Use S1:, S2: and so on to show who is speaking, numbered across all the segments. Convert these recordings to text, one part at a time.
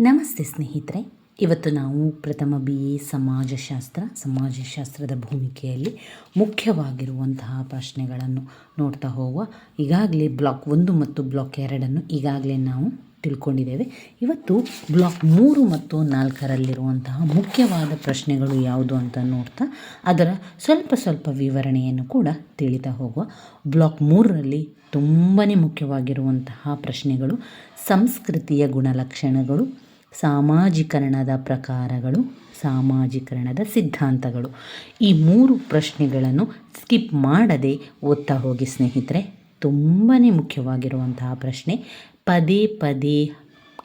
S1: ನಮಸ್ತೆ ಸ್ನೇಹಿತರೆ. ಇವತ್ತು ನಾವು ಪ್ರಥಮ ಬಿ ಎ ಸಮಾಜಶಾಸ್ತ್ರ, ಸಮಾಜಶಾಸ್ತ್ರದ ಭೂಮಿಕೆಯಲ್ಲಿ ಮುಖ್ಯವಾಗಿರುವಂತಹ ಪ್ರಶ್ನೆಗಳನ್ನು ನೋಡ್ತಾ ಹೋಗುವ ಈಗಾಗಲೇ ಬ್ಲಾಕ್ ಒಂದು ಮತ್ತು ಬ್ಲಾಕ್ ಎರಡನ್ನು ಈಗಾಗಲೇ ನಾವು ತಿಳ್ಕೊಂಡಿದ್ದೇವೆ. ಇವತ್ತು ಬ್ಲಾಕ್ ಮೂರು ಮತ್ತು ನಾಲ್ಕರಲ್ಲಿರುವಂತಹ ಮುಖ್ಯವಾದ ಪ್ರಶ್ನೆಗಳು ಯಾವುದು ಅಂತ ನೋಡ್ತಾ ಅದರ ಸ್ವಲ್ಪ ಸ್ವಲ್ಪ ವಿವರಣೆಯನ್ನು ಕೂಡ ತಿಳಿತಾ ಹೋಗುವ ಬ್ಲಾಕ್ ಮೂರರಲ್ಲಿ ತುಂಬಾ ಮುಖ್ಯವಾಗಿರುವಂತಹ ಪ್ರಶ್ನೆಗಳು ಸಂಸ್ಕೃತಿಯ ಗುಣಲಕ್ಷಣಗಳು ಸಾಮಾಜೀಕರಣದ ಪ್ರಕಾರಗಳು, ಸಾಮಾಜೀಕರಣದ ಸಿದ್ಧಾಂತಗಳು. ಈ ಮೂರು ಪ್ರಶ್ನೆಗಳನ್ನು ಸ್ಕಿಪ್ ಮಾಡದೆ ಓದ್ತಾ ಹೋಗಿ ಸ್ನೇಹಿತರೆ. ತುಂಬಾ ಮುಖ್ಯವಾಗಿರುವಂತಹ ಪ್ರಶ್ನೆ. ಪದೇ ಪದೇ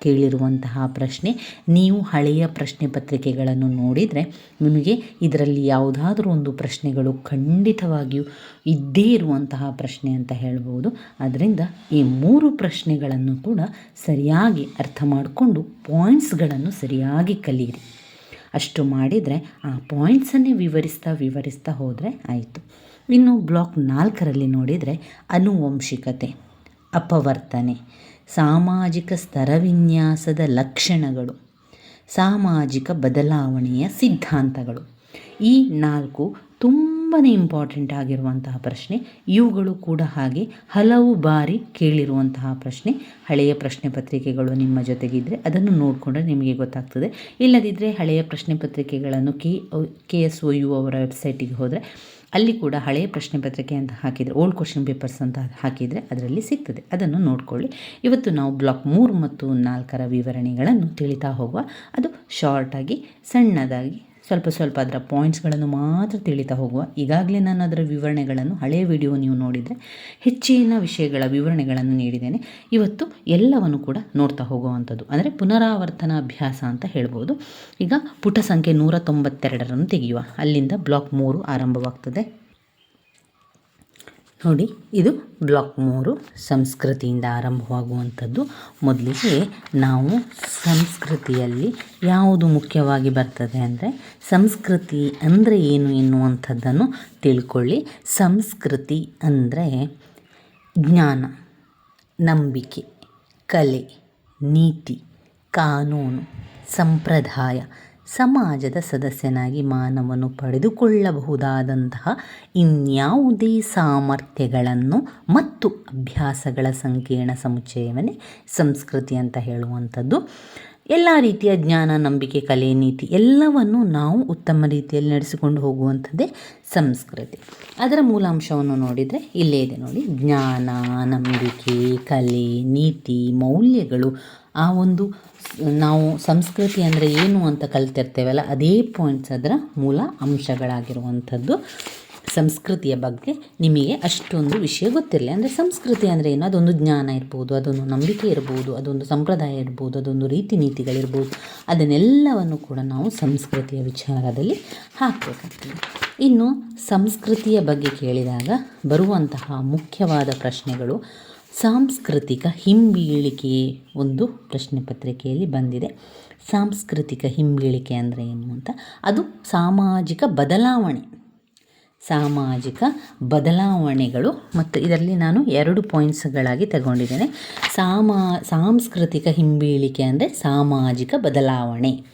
S1: ಕೇಳಿರುವಂತಹ ಪ್ರಶ್ನೆ, ನೀವು ಹಳೆಯ ಪ್ರಶ್ನೆ ಪತ್ರಿಕೆಗಳನ್ನು ನೋಡಿದರೆ ನಿಮಗೆ ಇದರಲ್ಲಿ ಯಾವುದಾದ್ರೂ ಒಂದು ಪ್ರಶ್ನೆಗಳು ಖಂಡಿತವಾಗಿಯೂ ಇದ್ದೇ ಇರುವಂತಹ ಪ್ರಶ್ನೆ ಅಂತ ಹೇಳ್ಬೋದು. ಅದರಿಂದ ಈ ಮೂರು ಪ್ರಶ್ನೆಗಳನ್ನು ಕೂಡ ಸರಿಯಾಗಿ ಅರ್ಥ ಮಾಡಿಕೊಂಡು ಪಾಯಿಂಟ್ಸ್ಗಳನ್ನು ಸರಿಯಾಗಿ ಕಲಿಯಿರಿ ಅಷ್ಟು ಮಾಡಿದರೆ ಆ ಪಾಯಿಂಟ್ಸನ್ನೇ ವಿವರಿಸ್ತಾ ವಿವರಿಸ್ತಾ ಹೋದರೆ ಆಯಿತು. ಇನ್ನು ಬ್ಲಾಕ್ ನಾಲ್ಕರಲ್ಲಿ ನೋಡಿದರೆ ಅನುವಂಶಿಕತೆ, ಅಪವರ್ತನೆ ಸಾಮಾಜಿಕ ಸ್ತರವಿನ್ಯಾಸದ ಲಕ್ಷಣಗಳು, ಸಾಮಾಜಿಕ ಬದಲಾವಣೆಯ ಸಿದ್ಧಾಂತಗಳು. ಈ ನಾಲ್ಕು ತುಂಬಾ ಇಂಪಾರ್ಟೆಂಟ್ ಆಗಿರುವಂತಹ ಪ್ರಶ್ನೆ. ಇವುಗಳು ಕೂಡ ಹಾಗೆ ಹಲವು ಬಾರಿ ಕೇಳಿರುವಂತಹ ಪ್ರಶ್ನೆ. ಹಳೆಯ ಪ್ರಶ್ನೆ ಪತ್ರಿಕೆಗಳು ನಿಮ್ಮ ಜೊತೆಗಿದ್ದರೆ ಅದನ್ನು ನೋಡಿಕೊಂಡ್ರೆ ನಿಮಗೆ ಗೊತ್ತಾಗ್ತದೆ. ಇಲ್ಲದಿದ್ದರೆ ಹಳೆಯ ಪ್ರಶ್ನೆ ಪತ್ರಿಕೆಗಳನ್ನು K K S O U ಅವರ ವೆಬ್ಸೈಟಿಗೆ ಹೋದರೆ ಅಲ್ಲಿ ಕೂಡ ಹಳೆಯ ಪ್ರಶ್ನೆ ಪತ್ರಿಕೆ ಅಂತ ಹಾಕಿದರೆ ಓಲ್ಡ್ ಕ್ವಶನ್ ಪೇಪರ್ಸ್ ಅಂತ ಹಾಕಿದರೆ ಅದರಲ್ಲಿ ಸಿಗ್ತದೆ. ಅದನ್ನು ನೋಡಿಕೊಳ್ಳಿ. ಇವತ್ತು ನಾವು ಬ್ಲಾಕ್ ಮೂರು ಮತ್ತು ನಾಲ್ಕರ ವಿವರಣೆಗಳನ್ನು ತಿಳಿತಾ ಹೋಗುವ. ಅದು ಶಾರ್ಟಾಗಿ ಸಣ್ಣದಾಗಿ ಸ್ವಲ್ಪ ಸ್ವಲ್ಪ ಅದರ ಪಾಯಿಂಟ್ಸ್ಗಳನ್ನು ಮಾತ್ರ ತಿಳಿತಾ ಹೋಗುವ. ಈಗಾಗಲೇ ನಾನು ಅದರ ವಿವರಣೆಗಳನ್ನು, ಹಳೆಯ ವಿಡಿಯೋ ನೀವು ನೋಡಿದರೆ ಹೆಚ್ಚಿನ ವಿಷಯಗಳ ವಿವರಣೆಗಳನ್ನು ನೀಡಿದ್ದೇನೆ. ಇವತ್ತು ಎಲ್ಲವನ್ನು ಕೂಡ ನೋಡ್ತಾ ಹೋಗುವಂಥದ್ದು. ಅಂದರೆ ಪುನರಾವರ್ತನ ಅಭ್ಯಾಸ ಅಂತ ಹೇಳ್ಬೋದು. ಈಗ ಪುಟ ಸಂಖ್ಯೆ ನೂರ ತೊಂಬತ್ತೆರಡರನ್ನು ತೆಗೆಯುವ. ಅಲ್ಲಿಂದ ಬ್ಲಾಕ್ ಮೂರು ಆರಂಭವಾಗ್ತದೆ. ನೋಡಿ, ಇದು ಬ್ಲಾಕ್ ಮೂರು, ಸಂಸ್ಕೃತಿಯಿಂದ ಆರಂಭವಾಗುವಂಥದ್ದು. ಮೊದಲಿಗೆ ನಾವು ಸಂಸ್ಕೃತಿಯಲ್ಲಿ ಯಾವುದು ಮುಖ್ಯವಾಗಿ ಬರ್ತದೆ ಅಂದರೆ ಸಂಸ್ಕೃತಿ ಅಂದರೆ ಏನು ಎನ್ನುವಂಥದ್ದನ್ನು ತಿಳ್ಕೊಳ್ಳಿ. ಸಂಸ್ಕೃತಿ ಅಂದರೆ ಜ್ಞಾನ, ನಂಬಿಕೆ, ಕಲೆ, ನೀತಿ, ಕಾನೂನು, ಸಂಪ್ರದಾಯ ಸಮಾಜದ ಸದಸ್ಯನಾಗಿ ಮಾನವನು ಪಡೆದುಕೊಳ್ಳಬಹುದಾದಂತಹ ಇನ್ಯಾವುದೇ ಸಾಮರ್ಥ್ಯಗಳನ್ನು ಮತ್ತು ಅಭ್ಯಾಸಗಳ ಸಂಕೀರ್ಣ ಸಮುಚ್ಚಯವನ್ನೇ ಸಂಸ್ಕೃತಿ ಅಂತ ಹೇಳುವಂಥದ್ದು. ಎಲ್ಲ ರೀತಿಯ ಜ್ಞಾನ, ನಂಬಿಕೆ, ಕಲೆ, ನೀತಿ ಎಲ್ಲವನ್ನು ನಾವು ಉತ್ತಮ ರೀತಿಯಲ್ಲಿ ನಡೆಸಿಕೊಂಡು ಹೋಗುವಂಥದ್ದೇ ಸಂಸ್ಕೃತಿ. ಅದರ ಮೂಲಾಂಶವನ್ನು ನೋಡಿದರೆ ಇಲ್ಲೇ ಇದೆ ನೋಡಿ. ಜ್ಞಾನ, ನಂಬಿಕೆ, ಕಲೆ, ನೀತಿ, ಮೌಲ್ಯಗಳು ಆ ಒಂದು ನಾವು ಸಂಸ್ಕೃತಿ ಅಂದರೆ ಏನು ಅಂತ ಕಲ್ತಿರ್ತೇವಲ್ಲ, ಅದೇ ಪಾಯಿಂಟ್ಸ್ ಅದರ ಮೂಲ ಅಂಶಗಳಾಗಿರುವಂಥದ್ದು ಸಂಸ್ಕೃತಿಯ ಬಗ್ಗೆ ನಿಮಗೆ ಅಷ್ಟೊಂದು ವಿಷಯ ಗೊತ್ತಿರಲಿ. ಅಂದರೆ ಸಂಸ್ಕೃತಿ ಅಂದರೆ ಏನು? ಅದೊಂದು ಜ್ಞಾನ ಇರ್ಬೋದು, ಅದೊಂದು ನಂಬಿಕೆ ಇರ್ಬೋದು, ಅದೊಂದು ಸಂಪ್ರದಾಯ ಇರ್ಬೋದು, ಅದೊಂದು ರೀತಿ ನೀತಿಗಳಿರ್ಬೋದು, ಅದನ್ನೆಲ್ಲವನ್ನು ಕೂಡ ನಾವು ಸಂಸ್ಕೃತಿಯ ವಿಚಾರದಲ್ಲಿ ಹಾಕಬೇಕಾಗ್ತದೆ ಇನ್ನು ಸಂಸ್ಕೃತಿಯ ಬಗ್ಗೆ ಕೇಳಿದಾಗ ಬರುವಂತಹ ಮುಖ್ಯವಾದ ಪ್ರಶ್ನೆಗಳು ಸಾಂಸ್ಕೃತಿಕ ಹಿಂಬೀಳಿಕೆ ಒಂದು ಪ್ರಶ್ನೆ ಪತ್ರಿಕೆಯಲ್ಲಿ ಬಂದಿದೆ. ಸಾಂಸ್ಕೃತಿಕ ಹಿಂಬೀಳಿಕೆ ಅಂದರೆ ಏನು ಅಂತ? ಅದು ಸಾಮಾಜಿಕ ಬದಲಾವಣೆ. ಸಾಮಾಜಿಕ ಬದಲಾವಣೆಗಳು ಮತ್ತು ಇದರಲ್ಲಿ ನಾನು ಎರಡು ಪಾಯಿಂಟ್ಸ್ಗಳಾಗಿ ತಗೊಂಡಿದ್ದೇನೆ. ಸಾಮಾ, ಸಾಂಸ್ಕೃತಿಕ ಹಿಂಬೀಳಿಕೆ ಅಂದರೆ ಸಾಮಾಜಿಕ ಬದಲಾವಣೆ.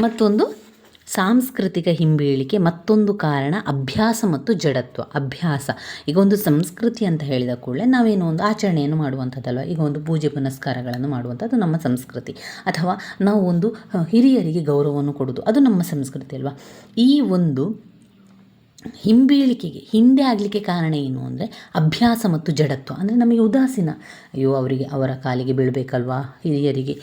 S1: ಮತ್ತೊಂದು ಸಾಂಸ್ಕೃತಿಕ ಹಿಂಬೀಳಿಕೆ ಮತ್ತೊಂದು ಕಾರಣ ಅಭ್ಯಾಸ ಮತ್ತು ಜಡತ್ವ, ಅಭ್ಯಾಸ. ಈಗ ಒಂದು ಸಂಸ್ಕೃತಿ ಅಂತ ಹೇಳಿದ ಕೂಡಲೇ ನಾವೇನು ಒಂದು ಆಚರಣೆಯನ್ನು ಮಾಡುವಂಥದ್ದಲ್ವ? ಈಗ ಒಂದು ಪೂಜೆ ಪುನಸ್ಕಾರಗಳನ್ನು ಮಾಡುವಂಥದ್ದು ನಮ್ಮ ಸಂಸ್ಕೃತಿ. ಅಥವಾ ನಾವು ಒಂದು ಹಿರಿಯರಿಗೆ ಗೌರವವನ್ನು ಕೊಡೋದು ಅದು ನಮ್ಮ ಸಂಸ್ಕೃತಿ ಅಲ್ವಾ? ಈ ಒಂದು ಹಿಂಬೀಳಿಕೆಗೆ, ಹಿಂದೆ ಆಗಲಿಕ್ಕೆ ಕಾರಣ ಏನು ಅಂದರೆ ಅಭ್ಯಾಸ ಮತ್ತು ಜಡತ್ವ. ಅಂದರೆ ನಮಗೆ ಉದಾಸೀನ. ಅಯ್ಯೋ, ಅವರಿಗೆ, ಅವರ ಕಾಲಿಗೆ ಬೀಳಬೇಕಲ್ವಾ? ಹಿರಿಯರಿಗೆ.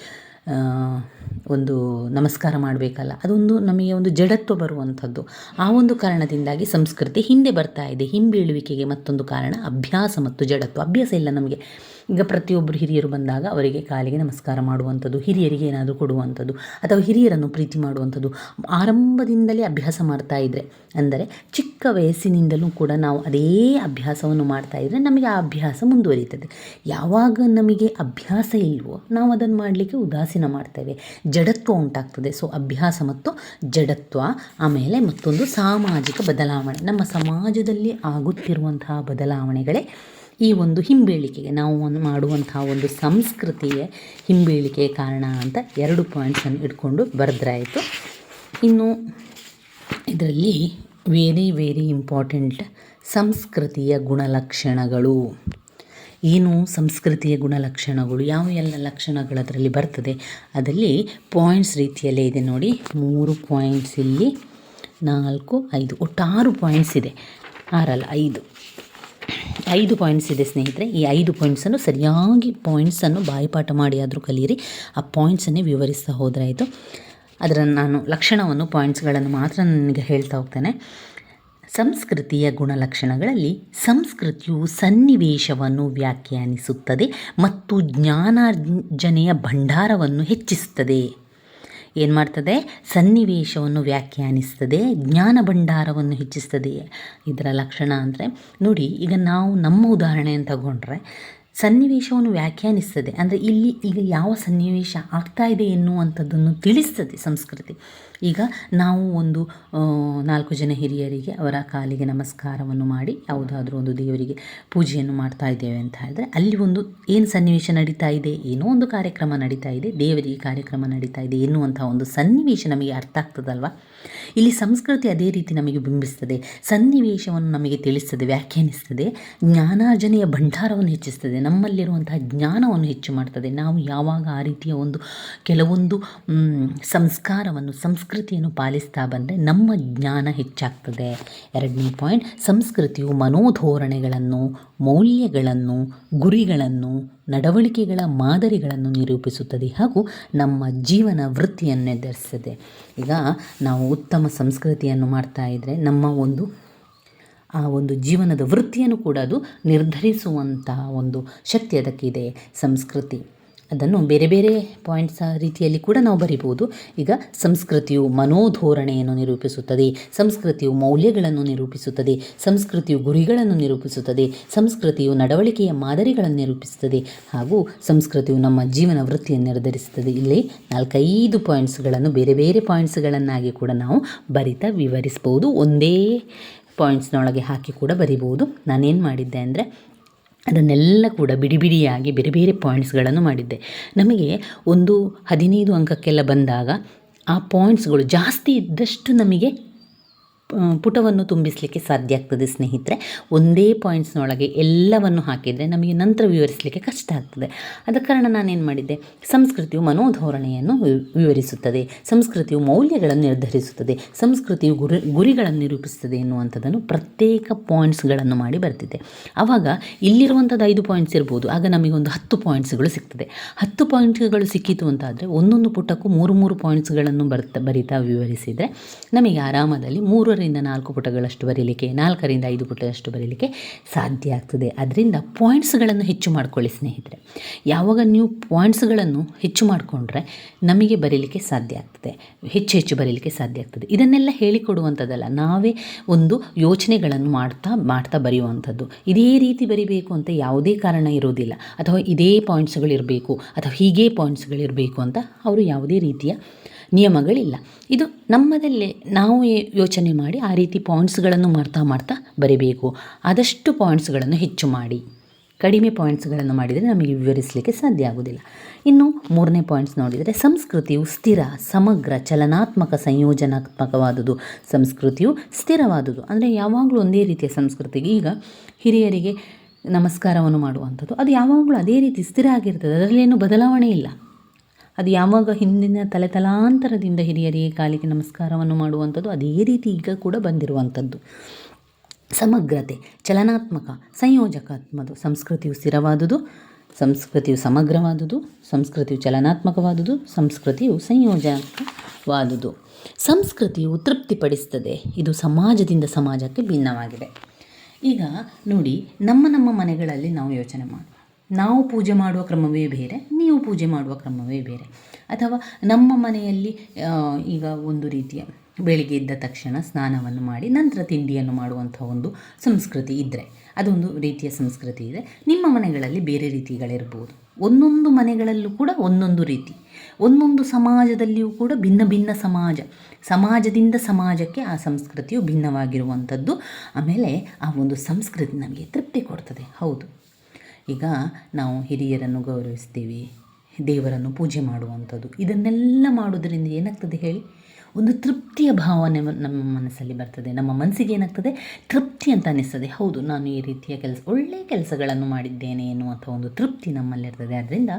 S1: ಒಂದು ನಮಸ್ಕಾರ ಮಾಡಬೇಕಲ್ಲ. ಅದೊಂದು ನಮಗೆ ಒಂದು ಜಡತ್ವ ಬರುವಂಥದ್ದು. ಆ ಒಂದು ಕಾರಣದಿಂದಾಗಿ ಸಂಸ್ಕೃತಿ ಹಿಂದೆ ಬರ್ತಾ ಇದೆ. ಹಿಂಬೀಳುವಿಕೆಗೆ ಮತ್ತೊಂದು ಕಾರಣ ಅಭ್ಯಾಸ ಮತ್ತು ಜಡತ್ವ. ಅಭ್ಯಾಸ ಇಲ್ಲ ನಮಗೆ. ಈಗ ಪ್ರತಿಯೊಬ್ಬರು ಹಿರಿಯರು ಬಂದಾಗ ಅವರಿಗೆ ಕಾಲಿಗೆ ನಮಸ್ಕಾರ ಮಾಡುವಂಥದ್ದು, ಹಿರಿಯರಿಗೆ ಏನಾದರೂ ಕೊಡುವಂಥದ್ದು ಅಥವಾ ಹಿರಿಯರನ್ನು ಪ್ರೀತಿ ಮಾಡುವಂಥದ್ದು ಆರಂಭದಿಂದಲೇ ಅಭ್ಯಾಸ ಮಾಡ್ತಾ ಇದ್ದರೆ ಅಂದರೆ ಚಿಕ್ಕ ವಯಸ್ಸಿನಿಂದಲೂ ಕೂಡ ನಾವು ಅದೇ ಅಭ್ಯಾಸವನ್ನು ಮಾಡ್ತಾ ಇದ್ದರೆ ನಮಗೆ ಆ ಅಭ್ಯಾಸ ಮುಂದುವರಿಯುತ್ತದೆ ಯಾವಾಗ ನಮಗೆ ಅಭ್ಯಾಸ ಇಲ್ವೋ ನಾವು ಅದನ್ನು ಮಾಡಲಿಕ್ಕೆ ಉದಾಸೀನ ಮಾಡ್ತೇವೆ. ಜಡತ್ವ ಉಂಟಾಗ್ತದೆ. ಸೊ, ಅಭ್ಯಾಸ ಮತ್ತು ಜಡತ್ವ ಆಮೇಲೆ ಮತ್ತೊಂದು ಸಾಮಾಜಿಕ ಬದಲಾವಣೆ. ನಮ್ಮ ಸಮಾಜದಲ್ಲಿ ಆಗುತ್ತಿರುವಂತಹ ಬದಲಾವಣೆಗಳೇ ಈ ಒಂದು ಹಿಂಬೇಳಿಕೆಗೆ ನಾವು ಒಂದು ಮಾಡುವಂತಹ ಒಂದು ಸಂಸ್ಕೃತಿಯ ಹಿಂಬೇಳಿಕೆಗೆ ಕಾರಣ ಅಂತ ಎರಡು ಪಾಯಿಂಟ್ಸನ್ನು ಇಟ್ಕೊಂಡು ಬರೆದ್ರಾಯಿತು. ಇನ್ನು ಇದರಲ್ಲಿ ವೆರಿ ವೆರಿ ಇಂಪಾರ್ಟೆಂಟ್ ಸಂಸ್ಕೃತಿಯ ಗುಣಲಕ್ಷಣಗಳು. ಏನು ಸಂಸ್ಕೃತಿಯ ಗುಣಲಕ್ಷಣಗಳು? ಯಾವ ಎಲ್ಲ ಲಕ್ಷಣಗಳು ಅದರಲ್ಲಿ ಬರ್ತದೆ? ಅದರಲ್ಲಿ ಪಾಯಿಂಟ್ಸ್ ರೀತಿಯಲ್ಲೇ ಇದೆ ನೋಡಿ. ಮೂರು ಪಾಯಿಂಟ್ಸ್ ಇಲ್ಲಿ, ನಾಲ್ಕು, ಐದು ಒಟ್ಟು ಆರು ಪಾಯಿಂಟ್ಸ್ ಇದೆ. ಆರಲ್ಲ, ಐದು. ಐದು ಪಾಯಿಂಟ್ಸ್ ಇದೆ ಸ್ನೇಹಿತರೆ. ಈ ಐದು ಪಾಯಿಂಟ್ಸನ್ನು ಸರಿಯಾಗಿ ಪಾಯಿಂಟ್ಸನ್ನು ಬಾಯಿಪಾಠ ಮಾಡಿ ಆದರೂ ಕಲಿಯಿರಿ ಆ ಪಾಯಿಂಟ್ಸನ್ನೇ ವಿವರಿಸ್ತಾ ಹೋದ್ರಾಯಿತು. ಅದರ ನಾನು ಲಕ್ಷಣವನ್ನು ಪಾಯಿಂಟ್ಸ್ಗಳನ್ನು ಮಾತ್ರ ನನಗೆ ಹೇಳ್ತಾ ಹೋಗ್ತೇನೆ. ಸಂಸ್ಕೃತಿಯ ಗುಣಲಕ್ಷಣಗಳಲ್ಲಿ ಸಂಸ್ಕೃತಿಯು ಸನ್ನಿವೇಶವನ್ನು ವ್ಯಾಖ್ಯಾನಿಸುತ್ತದೆ ಮತ್ತು ಜ್ಞಾನಾರ್ಜನೆಯ ಭಂಡಾರವನ್ನು ಹೆಚ್ಚಿಸುತ್ತದೆ. ಏನು ಮಾಡ್ತದೆ? ಸನ್ನಿವೇಶವನ್ನು ವ್ಯಾಖ್ಯಾನಿಸ್ತದೆ, ಜ್ಞಾನ ಭಂಡಾರವನ್ನು ಹೆಚ್ಚಿಸ್ತದೆ. ಇದರ ಲಕ್ಷಣ ಅಂದರೆ, ನೋಡಿ, ಈಗ ನಾವು ನಮ್ಮ ಉದಾಹರಣೆಯನ್ನು ತಗೊಂಡ್ರೆ, ಸನ್ನಿವೇಶವನ್ನು ವ್ಯಾಖ್ಯಾನಿಸ್ತದೆ. ಅಂದರೆ ಇಲ್ಲಿ ಈಗ ಯಾವ ಸನ್ನಿವೇಶ ಆಗ್ತಾ ಇದೆ ಎನ್ನುವಂಥದ್ದನ್ನು ತಿಳಿಸ್ತದೆ ಸಂಸ್ಕೃತಿ. ಈಗ ನಾವು ಒಂದು ನಾಲ್ಕು ಜನ ಹಿರಿಯರಿಗೆ ಅವರ ಕಾಲಿಗೆ ನಮಸ್ಕಾರವನ್ನು ಮಾಡಿ, ಯಾವುದಾದ್ರೂ ಒಂದು ದೇವರಿಗೆ ಪೂಜೆಯನ್ನು ಮಾಡ್ತಾ ಇದ್ದೇವೆ ಅಂತ ಹೇಳಿದ್ರೆ, ಅಲ್ಲಿ ಒಂದು ಏನು ಸನ್ನಿವೇಶ ನಡೀತಾ ಇದೆ, ಏನೋ ಒಂದು ಕಾರ್ಯಕ್ರಮ ನಡೀತಾ ಇದೆ, ದೇವರಿಗೆ ಕಾರ್ಯಕ್ರಮ ನಡೀತಾ ಇದೆ ಎನ್ನುವಂಥ ಒಂದು ಸನ್ನಿವೇಶ ನಮಗೆ ಅರ್ಥ ಆಗ್ತದಲ್ವಾ? ಇಲ್ಲಿ ಸಂಸ್ಕೃತಿ ಅದೇ ರೀತಿ ನಮಗೆ ಬಿಂಬಿಸ್ತದೆ, ಸನ್ನಿವೇಶವನ್ನು ನಮಗೆ ತಿಳಿಸ್ತದೆ, ವ್ಯಾಖ್ಯಾನಿಸ್ತದೆ, ಜ್ಞಾನಾರ್ಜನೆಯ ಭಂಡಾರವನ್ನು ಹೆಚ್ಚಿಸ್ತದೆ, ನಮ್ಮಲ್ಲಿರುವಂತಹ ಜ್ಞಾನವನ್ನು ಹೆಚ್ಚು ಮಾಡ್ತದೆ. ನಾವು ಯಾವಾಗ ಆ ರೀತಿಯ ಒಂದು ಕೆಲವೊಂದು ಸಂಸ್ಕಾರವನ್ನು ಸಂಸ್ಕಾರವನ್ನು ಸಂಸ್ಕೃತಿಯನ್ನು ಪಾಲಿಸ್ತಾ ಬಂದರೆ ನಮ್ಮ ಜ್ಞಾನ ಹೆಚ್ಚಾಗ್ತದೆ. ಎರಡನೇ ಪಾಯಿಂಟ್ ಸಂಸ್ಕೃತಿಯು ಮನೋಧೋರಣೆಗಳನ್ನು, ಮೌಲ್ಯಗಳನ್ನು, ಗುರಿಗಳನ್ನು, ನಡವಳಿಕೆಗಳ ಮಾದರಿಗಳನ್ನು ನಿರೂಪಿಸುತ್ತದೆ ಹಾಗೂ ನಮ್ಮ ಜೀವನ ವೃತ್ತಿಯನ್ನು ನಿರ್ಧರಿಸ್ತದೆ ಈಗ ನಾವು ಉತ್ತಮ ಸಂಸ್ಕೃತಿಯನ್ನು ಮಾಡ್ತಾ ಇದ್ದರೆ ನಮ್ಮ ಒಂದು, ಆ ಒಂದು ಜೀವನದ ವೃತ್ತಿಯನ್ನು ಕೂಡ ಅದು ನಿರ್ಧರಿಸುವಂತಹ ಒಂದು ಶಕ್ತಿ ಅದಕ್ಕಿದೆ. ಸಂಸ್ಕೃತಿ. ಅದನ್ನು ಬೇರೆ ಬೇರೆ ಪಾಯಿಂಟ್ಸ್ ರೀತಿಯಲ್ಲಿ ಕೂಡ ನಾವು ಬರಿಬೋದು ಈಗ ಸಂಸ್ಕೃತಿಯು ಮನೋಧೋರಣೆಯನ್ನು ನಿರೂಪಿಸುತ್ತದೆ, ಸಂಸ್ಕೃತಿಯು ಮೌಲ್ಯಗಳನ್ನು ನಿರೂಪಿಸುತ್ತದೆ, ಸಂಸ್ಕೃತಿಯು ಗುರಿಗಳನ್ನು ನಿರೂಪಿಸುತ್ತದೆ, ಸಂಸ್ಕೃತಿಯು ನಡವಳಿಕೆಯ ಮಾದರಿಗಳನ್ನು ನಿರೂಪಿಸುತ್ತದೆ ಹಾಗೂ ಸಂಸ್ಕೃತಿಯು ನಮ್ಮ ಜೀವನ ವೃತ್ತಿಯನ್ನು ನಿರ್ಧರಿಸುತ್ತದೆ. ಇಲ್ಲಿ ನಾಲ್ಕೈದು ಪಾಯಿಂಟ್ಸ್ಗಳನ್ನು ಬೇರೆ ಬೇರೆ ಪಾಯಿಂಟ್ಸ್ಗಳನ್ನಾಗಿ ಕೂಡ ನಾವು ಬರಿತಾ ವಿವರಿಸ್ಬೋದು ಒಂದೇ ಪಾಯಿಂಟ್ಸ್ನೊಳಗೆ ಹಾಕಿ ಕೂಡ ಬರಿಬೋದು ನಾನೇನು ಮಾಡಿದ್ದೆ ಅಂದರೆ ಅದನ್ನೆಲ್ಲ ಕೂಡ ಬಿಡಿ ಬಿಡಿಯಾಗಿ ಬೇರೆ ಬೇರೆ ಪಾಯಿಂಟ್ಸ್ಗಳನ್ನು ಮಾಡಿದ್ದೆ. ನಮಗೆ ಒಂದು ಹದಿನೈದು ಅಂಕಕ್ಕೆಲ್ಲ ಬಂದಾಗ ಆ ಪಾಯಿಂಟ್ಸ್ಗಳು ಜಾಸ್ತಿ ಇದ್ದಷ್ಟು ನಮಗೆ ಪುಟವನ್ನು ತುಂಬಿಸಲಿಕ್ಕೆ ಸಾಧ್ಯ ಆಗ್ತದೆ ಸ್ನೇಹಿತರೆ. ಒಂದೇ ಪಾಯಿಂಟ್ಸ್ನೊಳಗೆ ಎಲ್ಲವನ್ನು ಹಾಕಿದರೆ ನಮಗೆ ನಂತರ ವಿವರಿಸಲಿಕ್ಕೆ ಕಷ್ಟ ಆಗ್ತದೆ. ಆದ ಕಾರಣ ನಾನೇನು ಮಾಡಿದ್ದೆ? ಸಂಸ್ಕೃತಿಯು ಮನೋಧೋರಣೆಯನ್ನು ವಿವರಿಸುತ್ತದೆ. ಸಂಸ್ಕೃತಿಯು ಮೌಲ್ಯಗಳನ್ನು ನಿರ್ಧರಿಸುತ್ತದೆ. ಸಂಸ್ಕೃತಿಯು ಗುರಿ, ಗುರಿಗಳನ್ನು ನಿರೂಪಿಸುತ್ತದೆ ಎನ್ನುವಂಥದ್ದನ್ನು ಪ್ರತ್ಯೇಕ ಪಾಯಿಂಟ್ಸ್ಗಳನ್ನು ಮಾಡಿ ಬರ್ತಿದೆ ಆವಾಗ ಇಲ್ಲಿರುವಂಥದ್ದು ಐದು ಪಾಯಿಂಟ್ಸ್ ಇರ್ಬೋದು. ಆಗ ನಮಗೊಂದು ಹತ್ತು ಪಾಯಿಂಟ್ಸ್ಗಳು ಸಿಗ್ತದೆ. ಹತ್ತು ಪಾಯಿಂಟ್ಗಳು ಸಿಕ್ಕಿತು ಅಂತಾದರೆ ಒಂದೊಂದು ಪುಟಕ್ಕೂ ಮೂರು ಮೂರು ಪಾಯಿಂಟ್ಸ್ಗಳನ್ನು ಬರ್ತಾ, ಬರಿತಾ ವಿವರಿಸಿದರೆ ನಮಗೆ ಆರಾಮದಲ್ಲಿ ಮೂರರಿಂದ ನಾಲ್ಕು ಪುಟಗಳಷ್ಟು ಬರೀಲಿಕ್ಕೆ, ನಾಲ್ಕರಿಂದ ಐದು ಪುಟದಷ್ಟು ಬರೀಲಿಕ್ಕೆ ಸಾಧ್ಯ ಆಗ್ತದೆ. ಅದರಿಂದ ಪಾಯಿಂಟ್ಸ್ಗಳನ್ನು ಹೆಚ್ಚು ಮಾಡಿಕೊಳ್ಳಿ ಸ್ನೇಹಿತರೆ. ಯಾವಾಗ ನೀವು ಪಾಯಿಂಟ್ಸ್ಗಳನ್ನು ಹೆಚ್ಚು ಮಾಡಿಕೊಂಡ್ರೆ ನಮಗೆ ಬರೀಲಿಕ್ಕೆ ಸಾಧ್ಯ ಆಗ್ತದೆ. ಹೆಚ್ಚು ಹೆಚ್ಚು ಬರೀಲಿಕ್ಕೆ ಸಾಧ್ಯ ಆಗ್ತದೆ. ಇದನ್ನೆಲ್ಲ ಹೇಳಿಕೊಡುವಂಥದ್ದಲ್ಲ. ನಾವೇ ಒಂದು ಯೋಚನೆಗಳನ್ನು ಮಾಡ್ತಾ ಮಾಡ್ತಾ ಬರೆಯುವಂಥದ್ದು. ಇದೇ ರೀತಿ ಬರಿಬೇಕು ಅಂತ ಯಾವುದೇ ಕಾರಣ ಇರೋದಿಲ್ಲ. ಅಥವಾ ಇದೇ ಪಾಯಿಂಟ್ಸ್ಗಳಿರಬೇಕು ಅಥವಾ ಹೀಗೆ ಪಾಯಿಂಟ್ಸ್ಗಳಿರಬೇಕು ಅಂತ ಅವರು ಯಾವುದೇ ರೀತಿಯ ನಿಯಮಗಳಿಲ್ಲ. ಇದು ನಮ್ಮದಲ್ಲೇ ನಾವು ಯೋಚನೆ ಮಾಡಿ ಆ ರೀತಿ ಪಾಯಿಂಟ್ಸ್ಗಳನ್ನು ಮಾಡ್ತಾ ಮಾಡ್ತಾ ಬರೀಬೇಕು. ಆದಷ್ಟು ಪಾಯಿಂಟ್ಸ್ಗಳನ್ನು ಹೆಚ್ಚು ಮಾಡಿ. ಕಡಿಮೆ ಪಾಯಿಂಟ್ಸ್ಗಳನ್ನು ಮಾಡಿದರೆ ನಮಗೆ ವಿವರಿಸಲಿಕ್ಕೆ ಸಾಧ್ಯ ಆಗೋದಿಲ್ಲ ಇನ್ನು ಮೂರನೇ ಪಾಯಿಂಟ್ಸ್ ನೋಡಿದರೆ ಸಂಸ್ಕೃತಿಯು ಸ್ಥಿರ, ಸಮಗ್ರ, ಚಲನಾತ್ಮಕ, ಸಂಯೋಜನಾತ್ಮಕವಾದುದು. ಸಂಸ್ಕೃತಿಯು ಸ್ಥಿರವಾದುದು. ಅಂದರೆ ಯಾವಾಗಲೂ ಒಂದೇ ರೀತಿಯ ಸಂಸ್ಕೃತಿಗೆ ಈಗ ಹಿರಿಯರಿಗೆ ನಮಸ್ಕಾರವನ್ನು ಮಾಡುವಂಥದ್ದು. ಅದು ಯಾವಾಗಲೂ ಅದೇ ರೀತಿ ಸ್ಥಿರ ಆಗಿರ್ತದೆ. ಅದರಲ್ಲೇನು ಬದಲಾವಣೆ ಇಲ್ಲ. ಅದು ಯಾವಾಗ ಹಿಂದಿನ ತಲೆತಲಾಂತರದಿಂದ ಹಿರಿಯರಿಗೆ ಕಾಲಿಗೆ ನಮಸ್ಕಾರವನ್ನು ಮಾಡುವಂಥದ್ದು, ಅದೇ ರೀತಿ ಈಗ ಕೂಡ ಬಂದಿರುವಂಥದ್ದು. ಸಮಗ್ರತೆ, ಚಲನಾತ್ಮಕ, ಸಂಯೋಜಕಾತ್ಮದು. ಸಂಸ್ಕೃತಿಯು ಸ್ಥಿರವಾದುದು, ಸಂಸ್ಕೃತಿಯು ಸಮಗ್ರವಾದುದು, ಸಂಸ್ಕೃತಿಯು ಚಲನಾತ್ಮಕವಾದುದು, ಸಂಸ್ಕೃತಿಯು ಸಂಯೋಜಕವಾದುದು. ಸಂಸ್ಕೃತಿಯು ತೃಪ್ತಿಪಡಿಸ್ತದೆ, ಇದು ಸಮಾಜದಿಂದ ಸಮಾಜಕ್ಕೆ ಭಿನ್ನವಾಗಿದೆ. ಈಗ ನೋಡಿ, ನಮ್ಮ ನಮ್ಮ ಮನೆಗಳಲ್ಲಿ ನಾವು ಯೋಚನೆ ಮಾಡಿ ನಾವು ಪೂಜೆ ಮಾಡುವ ಕ್ರಮವೇ ಬೇರೆ, ನೀವು ಪೂಜೆ ಮಾಡುವ ಕ್ರಮವೇ ಬೇರೆ. ಅಥವಾ ನಮ್ಮ ಮನೆಯಲ್ಲಿ ಈಗ ಒಂದು ರೀತಿಯ ಬೆಳಿಗ್ಗೆ ಎದ್ದ ತಕ್ಷಣ ಸ್ನಾನವನ್ನು ಮಾಡಿ, ನಂತರ ತಿಂಡಿಯನ್ನು ಮಾಡುವಂಥ ಒಂದು ಸಂಸ್ಕೃತಿ ಇದ್ದರೆ ಅದೊಂದು ರೀತಿಯ ಸಂಸ್ಕೃತಿ ಇದೆ. ನಿಮ್ಮ ಮನೆಗಳಲ್ಲಿ ಬೇರೆ ರೀತಿಗಳಿರ್ಬೋದು. ಒಂದೊಂದು ಮನೆಗಳಲ್ಲೂ ಕೂಡ ಒಂದೊಂದು ರೀತಿ. ಒಂದೊಂದು ಸಮಾಜದಲ್ಲಿಯೂ ಕೂಡ ಭಿನ್ನ ಭಿನ್ನ ಸಮಾಜ. ಸಮಾಜದಿಂದ ಸಮಾಜಕ್ಕೆ ಆ ಸಂಸ್ಕೃತಿಯು ಭಿನ್ನವಾಗಿರುವಂಥದ್ದು. ಆಮೇಲೆ ಆ ಒಂದು ಸಂಸ್ಕೃತಿ ನಮಗೆ ತೃಪ್ತಿ ಕೊಡ್ತದೆ. ಹೌದು. ಈಗ ನಾವು ಹಿರಿಯರನ್ನು ಗೌರವಿಸ್ತೀವಿ ದೇವರನ್ನು ಪೂಜೆ ಮಾಡುವಂಥದ್ದು ಇದನ್ನೆಲ್ಲ ಮಾಡೋದರಿಂದ ಏನಾಗ್ತದೆ ಹೇಳಿ? ಒಂದು ತೃಪ್ತಿಯ ಭಾವನೆ ನಮ್ಮ ಮನಸ್ಸಲ್ಲಿ ಬರ್ತದೆ, ನಮ್ಮ ಮನಸ್ಸಿಗೆ ಏನಾಗ್ತದೆ? ತೃಪ್ತಿ ಅಂತ ಅನ್ನಿಸ್ತದೆ ಹೌದು, ನಾನು ಈ ರೀತಿಯ ಕೆಲಸ ಒಳ್ಳೆಯ ಕೆಲಸಗಳನ್ನು ಮಾಡಿದ್ದೇನೆ ಎನ್ನುವಂಥ ಒಂದು ತೃಪ್ತಿ ನಮ್ಮಲ್ಲಿರ್ತದೆ ಅದರಿಂದ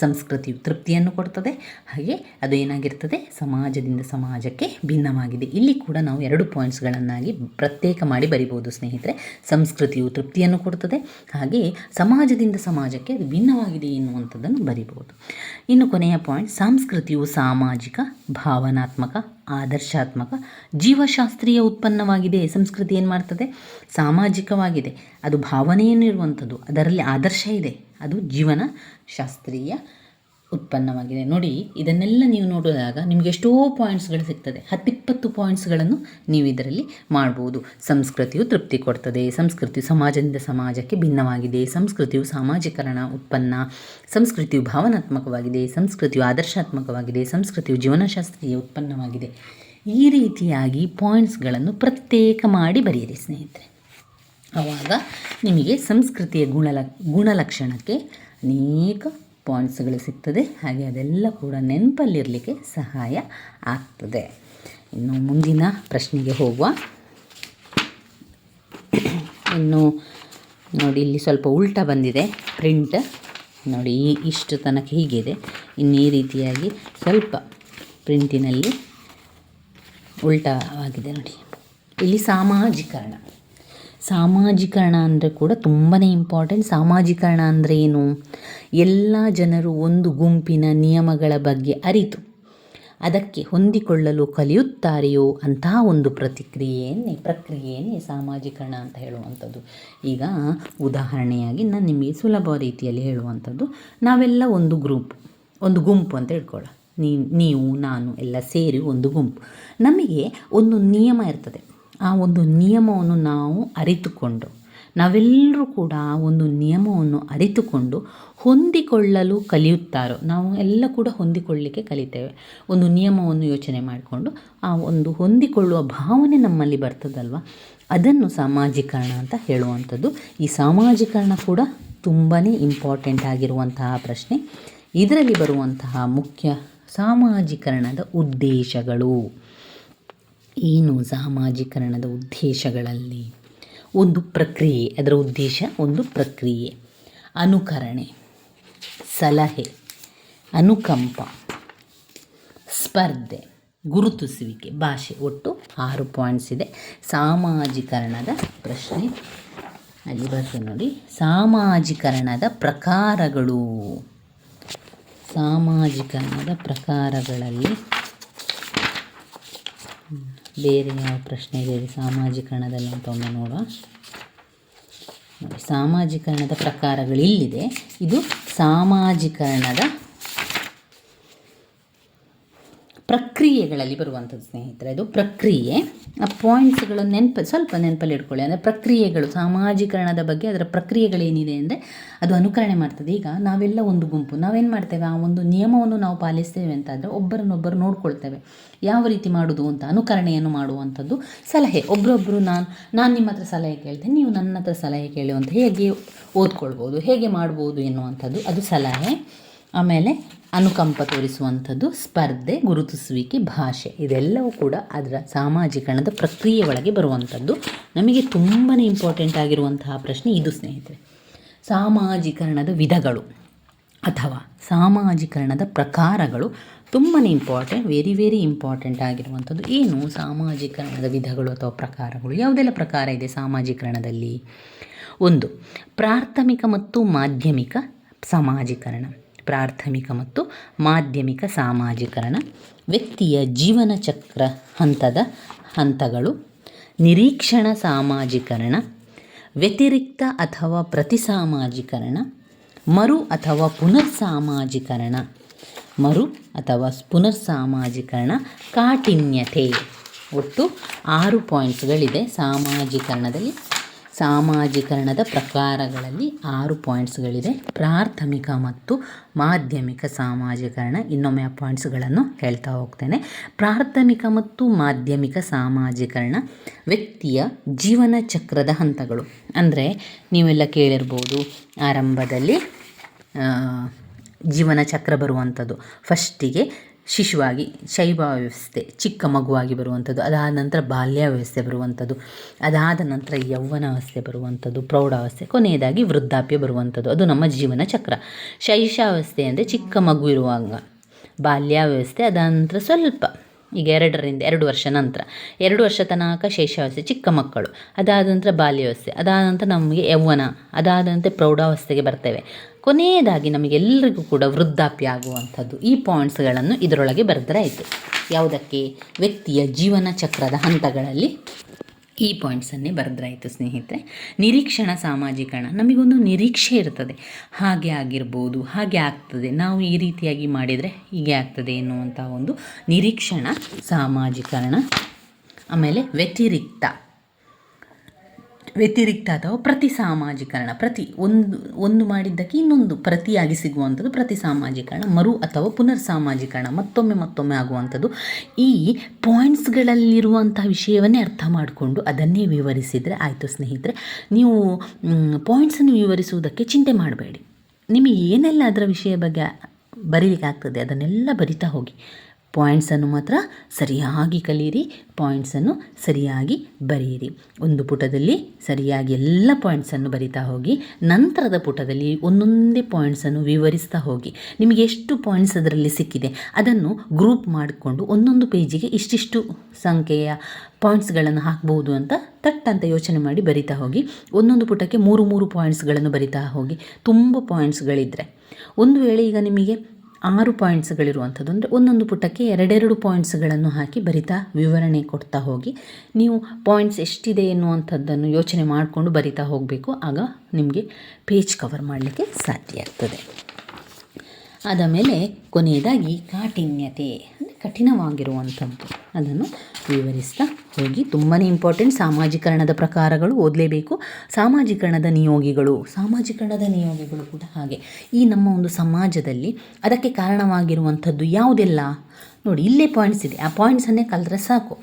S1: ಸಂಸ್ಕೃತಿಯು ತೃಪ್ತಿಯನ್ನು ಕೊಡ್ತದೆ. ಹಾಗೆ ಅದು ಏನಾಗಿರ್ತದೆ? ಸಮಾಜದಿಂದ ಸಮಾಜಕ್ಕೆ ಭಿನ್ನವಾಗಿದೆ. ಇಲ್ಲಿ ಕೂಡ ನಾವು ಎರಡು ಪಾಯಿಂಟ್ಸ್ಗಳನ್ನಾಗಿ ಪ್ರತ್ಯೇಕ ಮಾಡಿ ಬರಿಬೋದು ಸ್ನೇಹಿತರೆ. ಸಂಸ್ಕೃತಿಯು ತೃಪ್ತಿಯನ್ನು ಕೊಡ್ತದೆ. ಹಾಗೆ ಸಮಾಜದಿಂದ ಸಮಾಜಕ್ಕೆ ಅದು ಭಿನ್ನವಾಗಿದೆ ಎನ್ನುವಂಥದ್ದನ್ನು ಬರಿಬೋದು. ಇನ್ನು ಕೊನೆಯ ಪಾಯಿಂಟ್ ಸಂಸ್ಕೃತಿಯು ಸಾಮಾಜಿಕ, ಭಾವನಾತ್ಮಕ ಆದರ್ಶಾತ್ಮಕ ಜೀವಶಾಸ್ತ್ರೀಯ ಉತ್ಪನ್ನವಾಗಿದೆ. ಸಂಸ್ಕೃತಿ ಏನು ಮಾಡ್ತದೆ? ಸಾಮಾಜಿಕವಾಗಿದೆ. ಅದು ಭಾವನೆಯನ್ನು ಇರುವಂಥದ್ದು ಅದರಲ್ಲಿ ಆದರ್ಶ ಇದೆ. ಅದು ಜೀವನ ಶಾಸ್ತ್ರೀಯ ಉತ್ಪನ್ನವಾಗಿದೆ. ನೋಡಿ, ಇದನ್ನೆಲ್ಲ ನೀವು ನೋಡಿದಾಗ ನಿಮಗೆ ಎಷ್ಟೋ ಪಾಯಿಂಟ್ಸ್ಗಳು ಸಿಗ್ತದೆ. ಹತ್ತಿಪ್ಪತ್ತು ಪಾಯಿಂಟ್ಸ್ಗಳನ್ನು ನೀವು ಇದರಲ್ಲಿ ಮಾಡ್ಬೋದು. ಸಂಸ್ಕೃತಿಯು ತೃಪ್ತಿ ಕೊಡ್ತದೆ. ಸಂಸ್ಕೃತಿಯು ಸಮಾಜದಿಂದ ಸಮಾಜಕ್ಕೆ ಭಿನ್ನವಾಗಿದೆ. ಸಂಸ್ಕೃತಿಯು ಸಾಮಾಜೀಕರಣ, ಉತ್ಪನ್ನ. ಸಂಸ್ಕೃತಿಯು ಭಾವನಾತ್ಮಕವಾಗಿದೆ. ಸಂಸ್ಕೃತಿಯು ಆದರ್ಶಾತ್ಮಕವಾಗಿದೆ. ಸಂಸ್ಕೃತಿಯು ಜೀವನಶಾಸ್ತ್ರೀಯ ಉತ್ಪನ್ನವಾಗಿದೆ. ಈ ರೀತಿಯಾಗಿ ಪಾಯಿಂಟ್ಸ್ಗಳನ್ನು ಪ್ರತ್ಯೇಕ ಮಾಡಿ ಬರೆಯಿರಿ, ಸ್ನೇಹಿತರೆ. ಆವಾಗ ನಿಮಗೆ ಸಂಸ್ಕೃತಿಯ ಗುಣಲ, ಗುಣಲಕ್ಷಣಕ್ಕೆ ಅನೇಕ ಪಾಯಿಂಟ್ಸ್ಗಳು ಸಿಗ್ತದೆ. ಹಾಗೆ ಅದೆಲ್ಲ ಕೂಡ ನೆನಪಲ್ಲಿರಲಿಕ್ಕೆ ಸಹಾಯ ಆಗ್ತದೆ. ಇನ್ನು ಮುಂದಿನ ಪ್ರಶ್ನೆಗೆ ಹೋಗುವ. ಇನ್ನು ನೋಡಿ, ಇಲ್ಲಿ ಸ್ವಲ್ಪ ಉಲ್ಟಾ ಬಂದಿದೆ. ಪ್ರಿಂಟ್ ನೋಡಿ, ಈ ಇಷ್ಟು ತನಕ ಹೀಗಿದೆ. ಇನ್ನು ಈ ರೀತಿಯಾಗಿ ಸ್ವಲ್ಪ ಪ್ರಿಂಟಿನಲ್ಲಿ ಉಲ್ಟಾವಾಗಿದೆ ನೋಡಿ. ಇಲ್ಲಿ ಸಾಮಾಜೀಕರಣ. ಸಾಮಾಜೀಕರಣ ಅಂದರೆ ಕೂಡ ತುಂಬಾ ಇಂಪಾರ್ಟೆಂಟ್ ಸಾಮಾಜೀಕರಣ ಅಂದರೆ ಏನು? ಎಲ್ಲ ಜನರು ಒಂದು ಗುಂಪಿನ ನಿಯಮಗಳ ಬಗ್ಗೆ ಅರಿತು, ಅದಕ್ಕೆ ಹೊಂದಿಕೊಳ್ಳಲು ಕಲಿಯುತ್ತಾರೆಯೋ ಅಂತಹ ಒಂದು ಪ್ರತಿಕ್ರಿಯೆಯನ್ನೇ, ಪ್ರಕ್ರಿಯೆಯನ್ನೇ ಸಾಮಾಜೀಕರಣ ಅಂತ ಹೇಳುವಂಥದ್ದು. ಈಗ ಉದಾಹರಣೆಯಾಗಿ ನಾನು ನಿಮಗೆ ಸುಲಭ ರೀತಿಯಲ್ಲಿ ಹೇಳುವಂಥದ್ದು. ನಾವೆಲ್ಲ ಒಂದು ಗ್ರೂಪ್ ಒಂದು ಗುಂಪು ಅಂತ ಹೇಳ್ಕೊಳ್ಳ ನೀವು, ನಾನು ಎಲ್ಲ ಸೇರಿ ಒಂದು ಗುಂಪು. ನಮಗೆ ಒಂದು ನಿಯಮ ಇರ್ತದೆ. ಆ ಒಂದು ನಿಯಮವನ್ನು ನಾವು ಅರಿತುಕೊಂಡು, ನಾವೆಲ್ಲರೂ ಕೂಡ ಆ ಒಂದು ನಿಯಮವನ್ನು ಅರಿತುಕೊಂಡು ಹೊಂದಿಕೊಳ್ಳಲು ಕಲಿಯುತ್ತಾರೋ, ನಾವು ಎಲ್ಲ ಕೂಡ ಹೊಂದಿಕೊಳ್ಳಲಿಕ್ಕೆ ಕಲಿತೇವೆ. ಒಂದು ನಿಯಮವನ್ನು ಯೋಚನೆ ಮಾಡಿಕೊಂಡು ಆ ಒಂದು ಹೊಂದಿಕೊಳ್ಳುವ ಭಾವನೆ ನಮ್ಮಲ್ಲಿ ಬರ್ತದಲ್ವ? ಅದನ್ನು ಸಾಮಾಜೀಕರಣ ಅಂತ ಹೇಳುವಂಥದ್ದು. ಈ ಸಾಮಾಜೀಕರಣ ಕೂಡ ತುಂಬಾ ಇಂಪಾರ್ಟೆಂಟ್ ಆಗಿರುವಂತಹ ಪ್ರಶ್ನೆ. ಇದರಲ್ಲಿ ಬರುವಂತಹ ಮುಖ್ಯ ಸಾಮಾಜೀಕರಣದ ಉದ್ದೇಶಗಳು. ಏನು ಸಾಮಾಜೀಕರಣದ ಉದ್ದೇಶಗಳಲ್ಲಿ? ಒಂದು ಪ್ರಕ್ರಿಯೆ, ಅದರ ಉದ್ದೇಶ ಒಂದು ಪ್ರಕ್ರಿಯೆ. ಅನುಕರಣೆ, ಸಲಹೆ, ಅನುಕಂಪ, ಸ್ಪರ್ಧೆ, ಗುರುತಿಸುವಿಕೆ, ಭಾಷೆ. ಒಟ್ಟು ಆರು ಪಾಯಿಂಟ್ಸ್ ಇದೆ. ಸಾಮಾಜೀಕರಣದ ಪ್ರಶ್ನೆ. ಅಲ್ಲಿ ಬರ್ತದೆ ನೋಡಿ. ಸಾಮಾಜೀಕರಣದ ಪ್ರಕಾರಗಳು. ಸಾಮಾಜೀಕರಣದ ಪ್ರಕಾರಗಳಲ್ಲಿ ಬೇರೆ ಯಾವ ಪ್ರಶ್ನೆ ಇದೆ? ಸಾಮಾಜೀಕರಣದಲ್ಲಿ ಅಂತ ಒಮ್ಮೆ ನೋಡುವ. ನೋಡಿ, ಸಾಮಾಜೀಕರಣದ ಪ್ರಕಾರಗಳು ಇಲ್ಲಿದೆ ಇದು ಸಾಮಾಜೀಕರಣದ ಪ್ರಕ್ರಿಯೆಗಳಲ್ಲಿ ಬರುವಂಥದ್ದು ಸ್ನೇಹಿತರೆ ಇದು ಪ್ರಕ್ರಿಯೆ. ಆ ಪಾಯಿಂಟ್ಸ್ಗಳು ನೆನಪ, ಸ್ವಲ್ಪ ನೆನಪಲ್ಲಿ ಇಟ್ಕೊಳ್ಳಿ. ಅಂದರೆ ಪ್ರಕ್ರಿಯೆಗಳು, ಸಾಮಾಜೀಕರಣದ ಬಗ್ಗೆ ಅದರ ಪ್ರಕ್ರಿಯೆಗಳೇನಿದೆ ಅಂದರೆ ಅದು ಅನುಕರಣೆ ಮಾಡ್ತದೆ. ಈಗ ನಾವೆಲ್ಲ ಒಂದು ಗುಂಪು, ನಾವೇನು ಮಾಡ್ತೇವೆ? ಆ ಒಂದು ನಿಯಮವನ್ನು ನಾವು ಪಾಲಿಸ್ತೇವೆ ಅಂತಾದರೆ ಒಬ್ಬರನ್ನೊಬ್ಬರು ನೋಡ್ಕೊಳ್ತೇವೆ. ಯಾವ ರೀತಿ ಮಾಡೋದು ಅಂತ, ಅನುಕರಣೆಯನ್ನು ಮಾಡುವಂಥದ್ದು ಸಲಹೆ. ಒಬ್ಬರೊಬ್ಬರು ನಾನು ನಾನು ನಿಮ್ಮ ಹತ್ರ ಸಲಹೆ ಕೇಳ್ತೇನೆ, ನೀವು ನನ್ನ ಹತ್ರ ಸಲಹೆ ಅಂತ ಹೇಗೆ ಓದ್ಕೊಳ್ಬೋದು, ಹೇಗೆ ಮಾಡ್ಬೋದು ಎನ್ನುವಂಥದ್ದು ಅದು ಸಲಹೆ. ಆಮೇಲೆ ಅನುಕಂಪ ತೋರಿಸುವಂಥದ್ದು ಸ್ಪರ್ಧೆ, ಗುರುತಿಸುವಿಕೆ, ಭಾಷೆ ಇದೆಲ್ಲವೂ ಕೂಡ ಅದರ ಸಾಮಾಜೀಕರಣದ ಪ್ರಕ್ರಿಯೆ ಒಳಗೆ ಬರುವಂಥದ್ದು. ನಮಗೆ ತುಂಬಾ ಇಂಪಾರ್ಟೆಂಟ್ ಆಗಿರುವಂತಹ ಪ್ರಶ್ನೆ ಇದು, ಸ್ನೇಹಿತರೆ. ಸಾಮಾಜೀಕರಣದ ವಿಧಗಳು ಅಥವಾ ಸಾಮಾಜೀಕರಣದ ಪ್ರಕಾರಗಳು ತುಂಬಾ ಇಂಪಾರ್ಟೆಂಟ್ ವೆರಿ ವೆರಿ ಇಂಪಾರ್ಟೆಂಟ್ ಆಗಿರುವಂಥದ್ದು. ಏನು ಸಾಮಾಜೀಕರಣದ ವಿಧಗಳು ಅಥವಾ ಪ್ರಕಾರಗಳು? ಯಾವುದೆಲ್ಲ ಪ್ರಕಾರ ಇದೆ ಸಾಮಾಜೀಕರಣದಲ್ಲಿ ಒಂದು, ಪ್ರಾಥಮಿಕ ಮತ್ತು ಮಾಧ್ಯಮಿಕ ಸಾಮಾಜೀಕರಣ. ಪ್ರಾಥಮಿಕ ಮತ್ತು ಮಾಧ್ಯಮಿಕ ಸಾಮಾಜೀಕರಣ, ವ್ಯಕ್ತಿಯ ಜೀವನ ಚಕ್ರ ಹಂತದ ಹಂತಗಳು, ನಿರೀಕ್ಷಣ ಸಾಮಾಜೀಕರಣ, ವ್ಯತಿರಿಕ್ತ ಅಥವಾ ಪ್ರತಿಸಾಮಾಜೀಕರಣ, ಮರು ಅಥವಾ ಪುನರ್ ಸಾಮಾಜೀಕರಣ ಮರು ಅಥವಾ ಪುನರ್ ಸಾಮಾಜೀಕರಣ ಕಾಠಿನ್ಯತೆ ಒಟ್ಟು ಆರು ಪಾಯಿಂಟ್ಸ್ಗಳಿದೆ ಸಾಮಾಜೀಕರಣದಲ್ಲಿ. ಸಾಮಾಜೀಕರಣದ ಪ್ರಕಾರಗಳಲ್ಲಿ ಆರು ಪಾಯಿಂಟ್ಸ್ಗಳಿದೆ. ಪ್ರಾಥಮಿಕ ಮತ್ತು ಮಾಧ್ಯಮಿಕ ಸಾಮಾಜೀಕರಣ. ಇನ್ನೊಮ್ಮೆ ಆ ಪಾಯಿಂಟ್ಸ್ಗಳನ್ನು ಹೇಳ್ತಾ ಹೋಗ್ತೇನೆ. ಪ್ರಾಥಮಿಕ ಮತ್ತು ಮಾಧ್ಯಮಿಕ ಸಾಮಾಜೀಕರಣ ವ್ಯಕ್ತಿಯ ಜೀವನ ಚಕ್ರದ ಹಂತಗಳು. ಅಂದರೆ ನೀವೆಲ್ಲ ಕೇಳಿರ್ಬೋದು, ಆರಂಭದಲ್ಲಿ ಜೀವನ ಚಕ್ರ ಬರುವಂಥದ್ದು. ಫಸ್ಟಿಗೆ ಶಿಶುವಾಗಿ, ಶೈವ ವ್ಯವಸ್ಥೆ, ಚಿಕ್ಕ ಮಗುವಾಗಿ ಬರುವಂಥದ್ದು, ಅದಾದ ನಂತರ ಬಾಲ್ಯ ವ್ಯವಸ್ಥೆ ಬರುವಂಥದ್ದು, ಅದಾದ ನಂತರ ಯೌವನಾವಸ್ಥೆ ಬರುವಂಥದ್ದು ಪ್ರೌಢಾವಸ್ಥೆ ಕೊನೆಯದಾಗಿ ವೃದ್ಧಾಪ್ಯ ಬರುವಂಥದ್ದು, ಅದು ನಮ್ಮ ಜೀವನ ಚಕ್ರ. ಶೈಶಾವಸ್ಥೆ ಅಂದರೆ ಚಿಕ್ಕ ಮಗು ಇರುವಾಗ ವ್ಯವಸ್ಥೆ, ಅದಾದ ನಂತರ ಸ್ವಲ್ಪ. ಈಗ ಎರಡರಿಂದ ಎರಡು ವರ್ಷ ನಂತರ. ಎರಡು ವರ್ಷ ತನಕ ಶೇಷಾವಸ್ಥೆ, ಚಿಕ್ಕ ಮಕ್ಕಳು, ಅದಾದ ನಂತರ ಬಾಲ್ಯಾವಸ್ಥೆ, ಅದಾದ ನಂತರ ನಮಗೆ ಯೌವನ ಅದಾದ ನಂತರ ಪ್ರೌಢಾವಸ್ಥೆಗೆ ಬರ್ತೇವೆ. ಕೊನೆಯದಾಗಿ ನಮಗೆಲ್ಲರಿಗೂ ಕೂಡ ವೃದ್ಧಾಪ್ಯ ಆಗುವಂಥದ್ದು. ಈ ಪಾಯಿಂಟ್ಸ್ಗಳನ್ನು ಇದರೊಳಗೆ ಬರೆದ್ರಾಯಿತು. ಯಾವುದಕ್ಕೆ? ವ್ಯಕ್ತಿಯ ಜೀವನ ಚಕ್ರದ ಹಂತಗಳಲ್ಲಿ ಈ ಪಾಯಿಂಟ್ಸನ್ನೇ ಬರೆದ್ರಾಯಿತು ಸ್ನೇಹಿತರೆ. ನಿರೀಕ್ಷಣ ಸಾಮಾಜೀಕರಣ. ನಮಗೊಂದು ನಿರೀಕ್ಷೆ ಇರ್ತದೆ. ಹಾಗೆ ಆಗಿರ್ಬೋದು, ಹಾಗೆ ಆಗ್ತದೆ. ನಾವು ಈ ರೀತಿಯಾಗಿ ಮಾಡಿದರೆ ಹೀಗೆ ಆಗ್ತದೆ ಎನ್ನುವಂಥ ಒಂದು ನಿರೀಕ್ಷಣ ಸಾಮಾಜೀಕರಣ. ಆಮೇಲೆ ವ್ಯತಿರಿಕ್ತ. ವ್ಯತಿರಿಕ್ತ ಅಥವಾ ಪ್ರತಿ ಸಾಮಾಜೀಕರಣ, ಪ್ರತಿ ಒಂದು ಒಂದು ಮಾಡಿದ್ದಕ್ಕೆ ಇನ್ನೊಂದು ಪ್ರತಿಯಾಗಿ ಸಿಗುವಂಥದ್ದು ಪ್ರತಿ ಸಾಮಾಜೀಕರಣ, ಮರು ಅಥವಾ ಪುನರ್ ಸಾಮಾಜೀಕರಣ, ಮತ್ತೊಮ್ಮೆ ಮತ್ತೊಮ್ಮೆ ಆಗುವಂಥದ್ದು. ಈ ಪಾಯಿಂಟ್ಸ್ಗಳಲ್ಲಿರುವಂಥ ವಿಷಯವನ್ನೇ ಅರ್ಥ ಮಾಡಿಕೊಂಡು ಅದನ್ನೇ ವಿವರಿಸಿದರೆ ಆಯಿತು ಸ್ನೇಹಿತರೆ, ನೀವು ಪಾಯಿಂಟ್ಸನ್ನು ವಿವರಿಸುವುದಕ್ಕೆ ಚಿಂತೆ ಮಾಡಬೇಡಿ. ನಿಮಗೆ ಏನೆಲ್ಲ ಅದರ ವಿಷಯ ಬಗ್ಗೆ ಬರೀಲಿಕ್ಕೆ ಆಗ್ತದೆ ಅದನ್ನೆಲ್ಲ ಬರಿತಾ ಹೋಗಿ. ಪಾಯಿಂಟ್ಸನ್ನು ಮಾತ್ರ ಸರಿಯಾಗಿ ಕಲಿಯಿರಿ. ಪಾಯಿಂಟ್ಸನ್ನು ಸರಿಯಾಗಿ ಬರೆಯಿರಿ. ಒಂದು ಪುಟದಲ್ಲಿ ಸರಿಯಾಗಿ ಎಲ್ಲ ಪಾಯಿಂಟ್ಸನ್ನು ಬರಿತಾ ಹೋಗಿ, ನಂತರದ ಪುಟದಲ್ಲಿ ಒಂದೊಂದೇ ಪಾಯಿಂಟ್ಸನ್ನು ವಿವರಿಸ್ತಾ ಹೋಗಿ. ನಿಮಗೆ ಎಷ್ಟು ಪಾಯಿಂಟ್ಸ್ ಅದರಲ್ಲಿ ಸಿಕ್ಕಿದೆ, ಅದನ್ನು ಗ್ರೂಪ್ ಮಾಡಿಕೊಂಡು ಒಂದೊಂದು ಪೇಜಿಗೆ ಇಷ್ಟಿಷ್ಟು ಸಂಖ್ಯೆಯ ಪಾಯಿಂಟ್ಸ್ಗಳನ್ನು ಹಾಕ್ಬೋದು ಅಂತ ತಟ್ ಅಂತ ಯೋಚನೆ ಮಾಡಿ ಬರಿತಾ ಹೋಗಿ. ಒಂದೊಂದು ಪುಟಕ್ಕೆ ಮೂರು ಮೂರು ಪಾಯಿಂಟ್ಸ್ಗಳನ್ನು ಬರಿತಾ ಹೋಗಿ. ತುಂಬ ಪಾಯಿಂಟ್ಸ್ಗಳಿದ್ದರೆ ಒಂದು ವೇಳೆ ಈಗ ನಿಮಗೆ ಆರು ಪಾಯಿಂಟ್ಸ್ಗಳಿರುವಂಥದ್ದು. ಅಂದರೆ ಒಂದೊಂದು ಪುಟಕ್ಕೆ ಎರಡೆರಡು ಪಾಯಿಂಟ್ಸ್ಗಳನ್ನು ಹಾಕಿ ಬರಿತಾ ವಿವರಣೆ ಕೊಡ್ತಾ ಹೋಗಿ. ನೀವು ಪಾಯಿಂಟ್ಸ್ ಎಷ್ಟಿದೆ ಎನ್ನುವಂಥದ್ದನ್ನು ಯೋಚನೆ ಮಾಡಿಕೊಂಡು ಬರಿತಾ ಹೋಗಬೇಕು. ಆಗ ನಿಮಗೆ ಪೇಜ್ ಕವರ್ ಮಾಡಲಿಕ್ಕೆ ಸಾಧ್ಯ ಆಗ್ತದೆ. ಆದ ಮೇಲೆ ಕೊನೆಯದಾಗಿ ಕಾಠಿಣ್ಯತೆ, ಅಂದರೆ ಕಠಿಣವಾಗಿರುವಂಥದ್ದು ಅದನ್ನು ವಿವರಿಸ್ತಾ ಹೋಗಿ. ತುಂಬಾ ಇಂಪಾರ್ಟೆಂಟ್ ಸಾಮಾಜೀಕರಣದ ಪ್ರಕಾರಗಳು ಓದಲೇಬೇಕು. ಸಾಮಾಜೀಕರಣದ ನಿಯೋಗಿಗಳು ಸಾಮಾಜೀಕರಣದ ನಿಯೋಗಿಗಳು ಕೂಡ ಹಾಗೆ. ಈ ನಮ್ಮ ಒಂದು ಸಮಾಜದಲ್ಲಿ ಅದಕ್ಕೆ ಕಾರಣವಾಗಿರುವಂಥದ್ದು ಯಾವುದೆಲ್ಲ? ನೋಡಿ, ಇಲ್ಲೇ ಪಾಯಿಂಟ್ಸ್ ಇದೆ. ಆ ಪಾಯಿಂಟ್ಸನ್ನೇ ಕಲಿತ್ರೆ ಸಾಕು.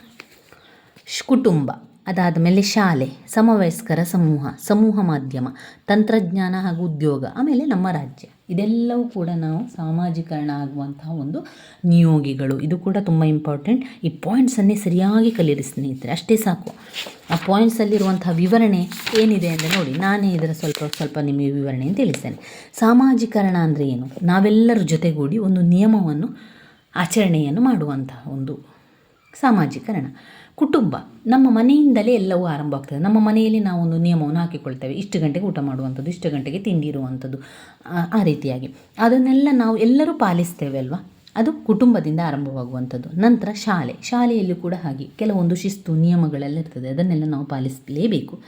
S1: ಕುಟುಂಬ, ಅದಾದ ಮೇಲೆ ಶಾಲೆ, ಸಮವಯಸ್ಕರ ಸಮೂಹ ಸಮೂಹ ಮಾಧ್ಯಮ, ತಂತ್ರಜ್ಞಾನ ಹಾಗೂ ಉದ್ಯೋಗ, ಆಮೇಲೆ ನಮ್ಮ ರಾಜ್ಯ. ಇದೆಲ್ಲವೂ ಕೂಡ ನಾವು ಸಾಮಾಜೀಕರಣ ಆಗುವಂತಹ ಒಂದು ನಿಯೋಗಿಗಳು. ಇದು ಕೂಡ ತುಂಬ ಇಂಪಾರ್ಟೆಂಟ್ ಈ ಪಾಯಿಂಟ್ಸನ್ನೇ ಸರಿಯಾಗಿ ಕಲೀರಿ ಸ್ನೇಹಿತರೆ, ಅಷ್ಟೇ ಸಾಕು. ಆ ಪಾಯಿಂಟ್ಸಲ್ಲಿರುವಂತಹ ವಿವರಣೆ ಏನಿದೆ ಅಂದರೆ ನೋಡಿ, ನಾನೇ ಇದರ ಸ್ವಲ್ಪ ಸ್ವಲ್ಪ ನಿಮಗೆ ವಿವರಣೆಯನ್ನು ತಿಳಿಸ್ತೇನೆ. ಸಾಮಾಜೀಕರಣ ಅಂದರೆ ಏನು? ನಾವೆಲ್ಲರ ಜೊತೆಗೂಡಿ ಒಂದು ನಿಯಮವನ್ನು, ಆಚರಣೆಯನ್ನು ಮಾಡುವಂತಹ ಒಂದು ಸಾಮಾಜೀಕರಣ. ಕುಟುಂಬ, ನಮ್ಮ ಮನೆಯಿಂದಲೇ ಎಲ್ಲವೂ ಆರಂಭ ಆಗ್ತದೆ. ನಮ್ಮ ಮನೆಯಲ್ಲಿ ನಾವು ಒಂದು ನಿಯಮವನ್ನು ಹಾಕಿಕೊಳ್ತೇವೆ. ಇಷ್ಟು ಗಂಟೆಗೆ ಊಟ ಮಾಡುವಂಥದ್ದು, ಇಷ್ಟು ಗಂಟೆಗೆ ತಿಂಡಿ ಇರುವಂಥದ್ದು ಆ- ರೀತಿಯಾಗಿ. ಅದನ್ನೆಲ್ಲ ನಾವು ಎಲ್ಲರೂ ಪಾಲಿಸ್ತೇವೆ ಅಲ್ವಾ? ಅದು ಕುಟುಂಬದಿಂದ ಆರಂಭವಾಗುವಂಥದ್ದು. ನಂತರ ಶಾಲೆ. ಶಾಲೆಯಲ್ಲೂ ಕೂಡ ಹಾಗೆ. ಕೆಲವೊಂದು ಶಿಸ್ತು, ನಿಯಮಗಳೆಲ್ಲ ಇರ್ತದೆ. ಅದನ್ನೆಲ್ಲ ನಾವು ಪಾಲಿಸಲೇಬೇಕು.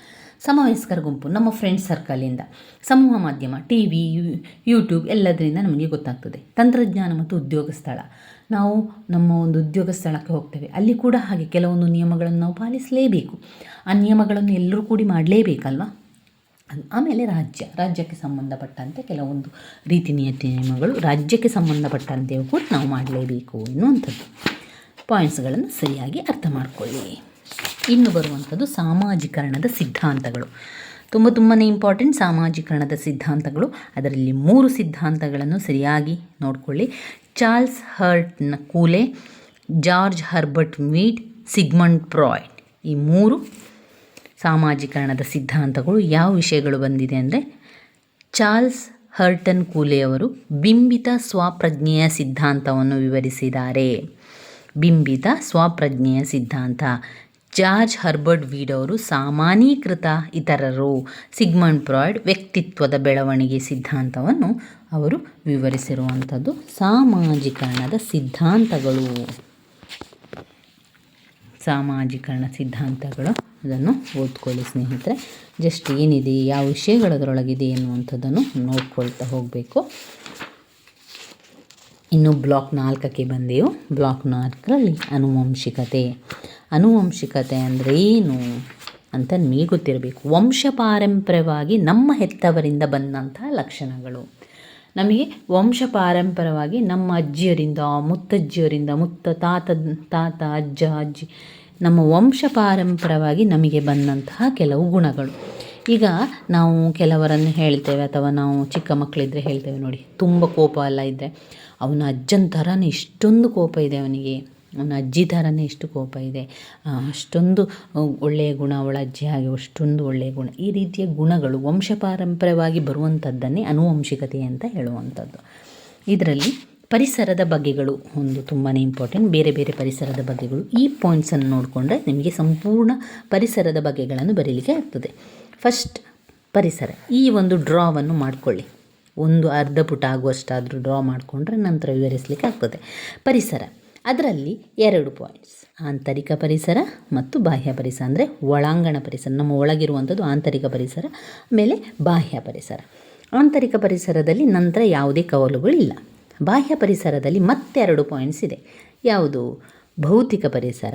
S1: ಸಮವಯಸ್ಕರ ಗುಂಪು, ನಮ್ಮ ಫ್ರೆಂಡ್ಸ್ ಸರ್ಕಲಿಂದ ಸಮೂಹ ಮಾಧ್ಯಮ ಟಿ ವಿ ಯೂಟ್ಯೂಬ್ ಎಲ್ಲದರಿಂದ ನಮಗೆ ಗೊತ್ತಾಗ್ತದೆ. ತಂತ್ರಜ್ಞಾನ ಮತ್ತು ಉದ್ಯೋಗ ಸ್ಥಳ. ನಾವು ನಮ್ಮ ಒಂದು ಉದ್ಯೋಗ ಸ್ಥಳಕ್ಕೆ ಹೋಗ್ತೇವೆ. ಅಲ್ಲಿ ಕೂಡ ಹಾಗೆ ಕೆಲವೊಂದು ನಿಯಮಗಳನ್ನು ನಾವು ಪಾಲಿಸಲೇಬೇಕು. ಆ ನಿಯಮಗಳನ್ನು ಎಲ್ಲರೂ ಕೂಡಿ ಮಾಡಲೇಬೇಕಲ್ವಾ? ಆಮೇಲೆ ರಾಜ್ಯ. ರಾಜ್ಯಕ್ಕೆ ಸಂಬಂಧಪಟ್ಟಂತೆ ಕೆಲವೊಂದು ರೀತಿ ನಿಯತಿ ನಿಯಮಗಳು ರಾಜ್ಯಕ್ಕೆ ಸಂಬಂಧಪಟ್ಟಂತೆಯೂ ಕೂಡ ನಾವು ಮಾಡಲೇಬೇಕು ಎನ್ನುವಂಥದ್ದು. ಪಾಯಿಂಟ್ಸ್ಗಳನ್ನು ಸರಿಯಾಗಿ ಅರ್ಥ ಮಾಡಿಕೊಳ್ಳಿ. ಇನ್ನು ಬರುವಂಥದ್ದು ಸಾಮಾಜಿಕರಣದ ಸಿದ್ಧಾಂತಗಳು. ತುಂಬ ತುಂಬಾ ಇಂಪಾರ್ಟೆಂಟ್ ಸಾಮಾಜಿಕರಣದ ಸಿದ್ಧಾಂತಗಳು. ಅದರಲ್ಲಿ ಮೂರು ಸಿದ್ಧಾಂತಗಳನ್ನು ಸರಿಯಾಗಿ ನೋಡಿಕೊಳ್ಳಿ. Charles Horton Cooley, George Herbert Mead Sigmund Freud ಈ ಮೂರು ಸಾಮಾಜಿಕರಣದ ಸಿದ್ಧಾಂತಗಳು ಯಾವ ವಿಷಯಗಳು ಬಂದಿದೆ ಅಂದರೆ, ಚಾರ್ಲ್ಸ್ ಹರ್ಟನ್ ಕೂಲೆಯವರು ಬಿಂಬಿತ ಸ್ವಪ್ರಜ್ಞೆಯ ಸಿದ್ಧಾಂತವನ್ನು ವಿವರಿಸಿದ್ದಾರೆ. ಬಿಂಬಿತ ಸ್ವಪ್ರಜ್ಞೆಯ ಸಿದ್ಧಾಂತ. ಜಾರ್ಜ್ ಹರ್ಬರ್ಟ್ ವೀಡ್ ಅವರು ಸಾಮಾನ್ಯೀಕೃತ ಇತರರು ಸಿಗ್ಮಂಡ್ ಫ್ರಾಯ್ಡ್ ವ್ಯಕ್ತಿತ್ವದ ಬೆಳವಣಿಗೆ ಸಿದ್ಧಾಂತವನ್ನು ಅವರು ವಿವರಿಸಿರುವಂಥದ್ದು ಸಾಮಾಜೀಕರಣದ ಸಿದ್ಧಾಂತಗಳು. ಸಾಮಾಜಿಕರಣ ಸಿದ್ಧಾಂತಗಳು. ಅದನ್ನು ಓದ್ಕೊಳ್ಳಿ ಸ್ನೇಹಿತರೆ. ಜಸ್ಟ್ ಏನಿದೆ, ಯಾವ ವಿಷಯಗಳು ಅದರೊಳಗಿದೆ ಎನ್ನುವಂಥದ್ದನ್ನು ನೋಡ್ಕೊಳ್ತಾ ಹೋಗಬೇಕು. ಇನ್ನು ಬ್ಲಾಕ್ ನಾಲ್ಕಕ್ಕೆ ಬಂದೆವು ಬ್ಲಾಕ್ ನಾಲ್ಕರಲ್ಲಿ ಅನುವಂಶಿಕತೆ ಅನುವಂಶಿಕತೆ ಅಂದರೆ ಏನು ಅಂತ ನಿಮಗೆ ಗೊತ್ತಿರಬೇಕು. ವಂಶ ಪಾರಂಪರ್ಯವಾಗಿ ನಮ್ಮ ಹೆತ್ತವರಿಂದ ಬಂದಂತಹ ಲಕ್ಷಣಗಳು. ನಮಗೆ ವಂಶ ಪಾರಂಪರ್ಯವಾಗಿ ನಮ್ಮ ಅಜ್ಜಿಯರಿಂದ, ಮುತ್ತಜ್ಜಿಯರಿಂದ, ಮುತ್ತ ತಾತ ತಾತ, ಅಜ್ಜ, ಅಜ್ಜಿ, ನಮ್ಮ ವಂಶ ಪಾರಂಪರ್ಯವಾಗಿ ನಮಗೆ ಬಂದಂತಹ ಕೆಲವು ಗುಣಗಳು. ಈಗ ನಾವು ಕೆಲವರನ್ನು ಹೇಳ್ತೇವೆ ಅಥವಾ ನಾವು ಚಿಕ್ಕ ಮಕ್ಕಳಿದ್ದರೆ ಹೇಳ್ತೇವೆ ನೋಡಿ, ತುಂಬ ಕೋಪ ಎಲ್ಲ ಇದ್ದರೆ ಅವನ ಅಜ್ಜನ ಥರನೇ ಇಷ್ಟೊಂದು ಕೋಪ ಇದೆ ಅವನಿಗೆ. ಅವನ ಅಜ್ಜಿ ಥರನೇ ಎಷ್ಟು ಕೋಪ ಇದೆ. ಅಷ್ಟೊಂದು ಒಳ್ಳೆಯ ಗುಣ, ಅವಳ ಅಜ್ಜಿ ಹಾಗೆ ಅಷ್ಟೊಂದು ಒಳ್ಳೆಯ ಗುಣ. ಈ ರೀತಿಯ ಗುಣಗಳು ವಂಶ ಪಾರಂಪರ್ಯವಾಗಿ ಬರುವಂಥದ್ದನ್ನೇ ಅನುವಂಶಿಕತೆ ಅಂತ ಹೇಳುವಂಥದ್ದು. ಇದರಲ್ಲಿ ಪರಿಸರದ ಬಗೆಗಳು ಒಂದು ತುಂಬಾ ಇಂಪಾರ್ಟೆಂಟ್ ಬೇರೆ ಬೇರೆ ಪರಿಸರದ ಬಗೆಗಳು. ಈ ಪಾಯಿಂಟ್ಸನ್ನು ನೋಡಿಕೊಂಡ್ರೆ ನಿಮಗೆ ಸಂಪೂರ್ಣ ಪರಿಸರದ ಬಗೆಗಳನ್ನು ಬರೀಲಿಕ್ಕೆ ಆಗ್ತದೆ. ಫಸ್ಟ್ ಪರಿಸರ. ಈ ಒಂದು ಡ್ರಾವನ್ನು ಮಾಡಿಕೊಳ್ಳಿ. ಒಂದು ಅರ್ಧ ಪುಟ ಆಗುವಷ್ಟಾದರೂ ಡ್ರಾ ಮಾಡಿಕೊಂಡ್ರೆ ನಂತರ ವಿವರಿಸಲಿಕ್ಕೆ ಆಗ್ತದೆ. ಪರಿಸರ. ಅದರಲ್ಲಿ ಎರಡು ಪಾಯಿಂಟ್ಸ್ ಆಂತರಿಕ ಪರಿಸರ ಮತ್ತು ಬಾಹ್ಯ ಪರಿಸರ ಅಂದರೆ ಒಳಾಂಗಣ ಪರಿಸರ, ನಮ್ಮ ಒಳಗಿರುವಂಥದ್ದು ಆಂತರಿಕ ಪರಿಸರ ಮೇಲೆ ಬಾಹ್ಯ ಪರಿಸರ. ಆಂತರಿಕ ಪರಿಸರದಲ್ಲಿ ನಂತರ ಯಾವುದೇ ಕವಲುಗಳಿಲ್ಲ. ಬಾಹ್ಯ ಪರಿಸರದಲ್ಲಿ ಮತ್ತೆರಡು ಪಾಯಿಂಟ್ಸ್ ಇದೆ. ಯಾವುದು? ಭೌತಿಕ ಪರಿಸರ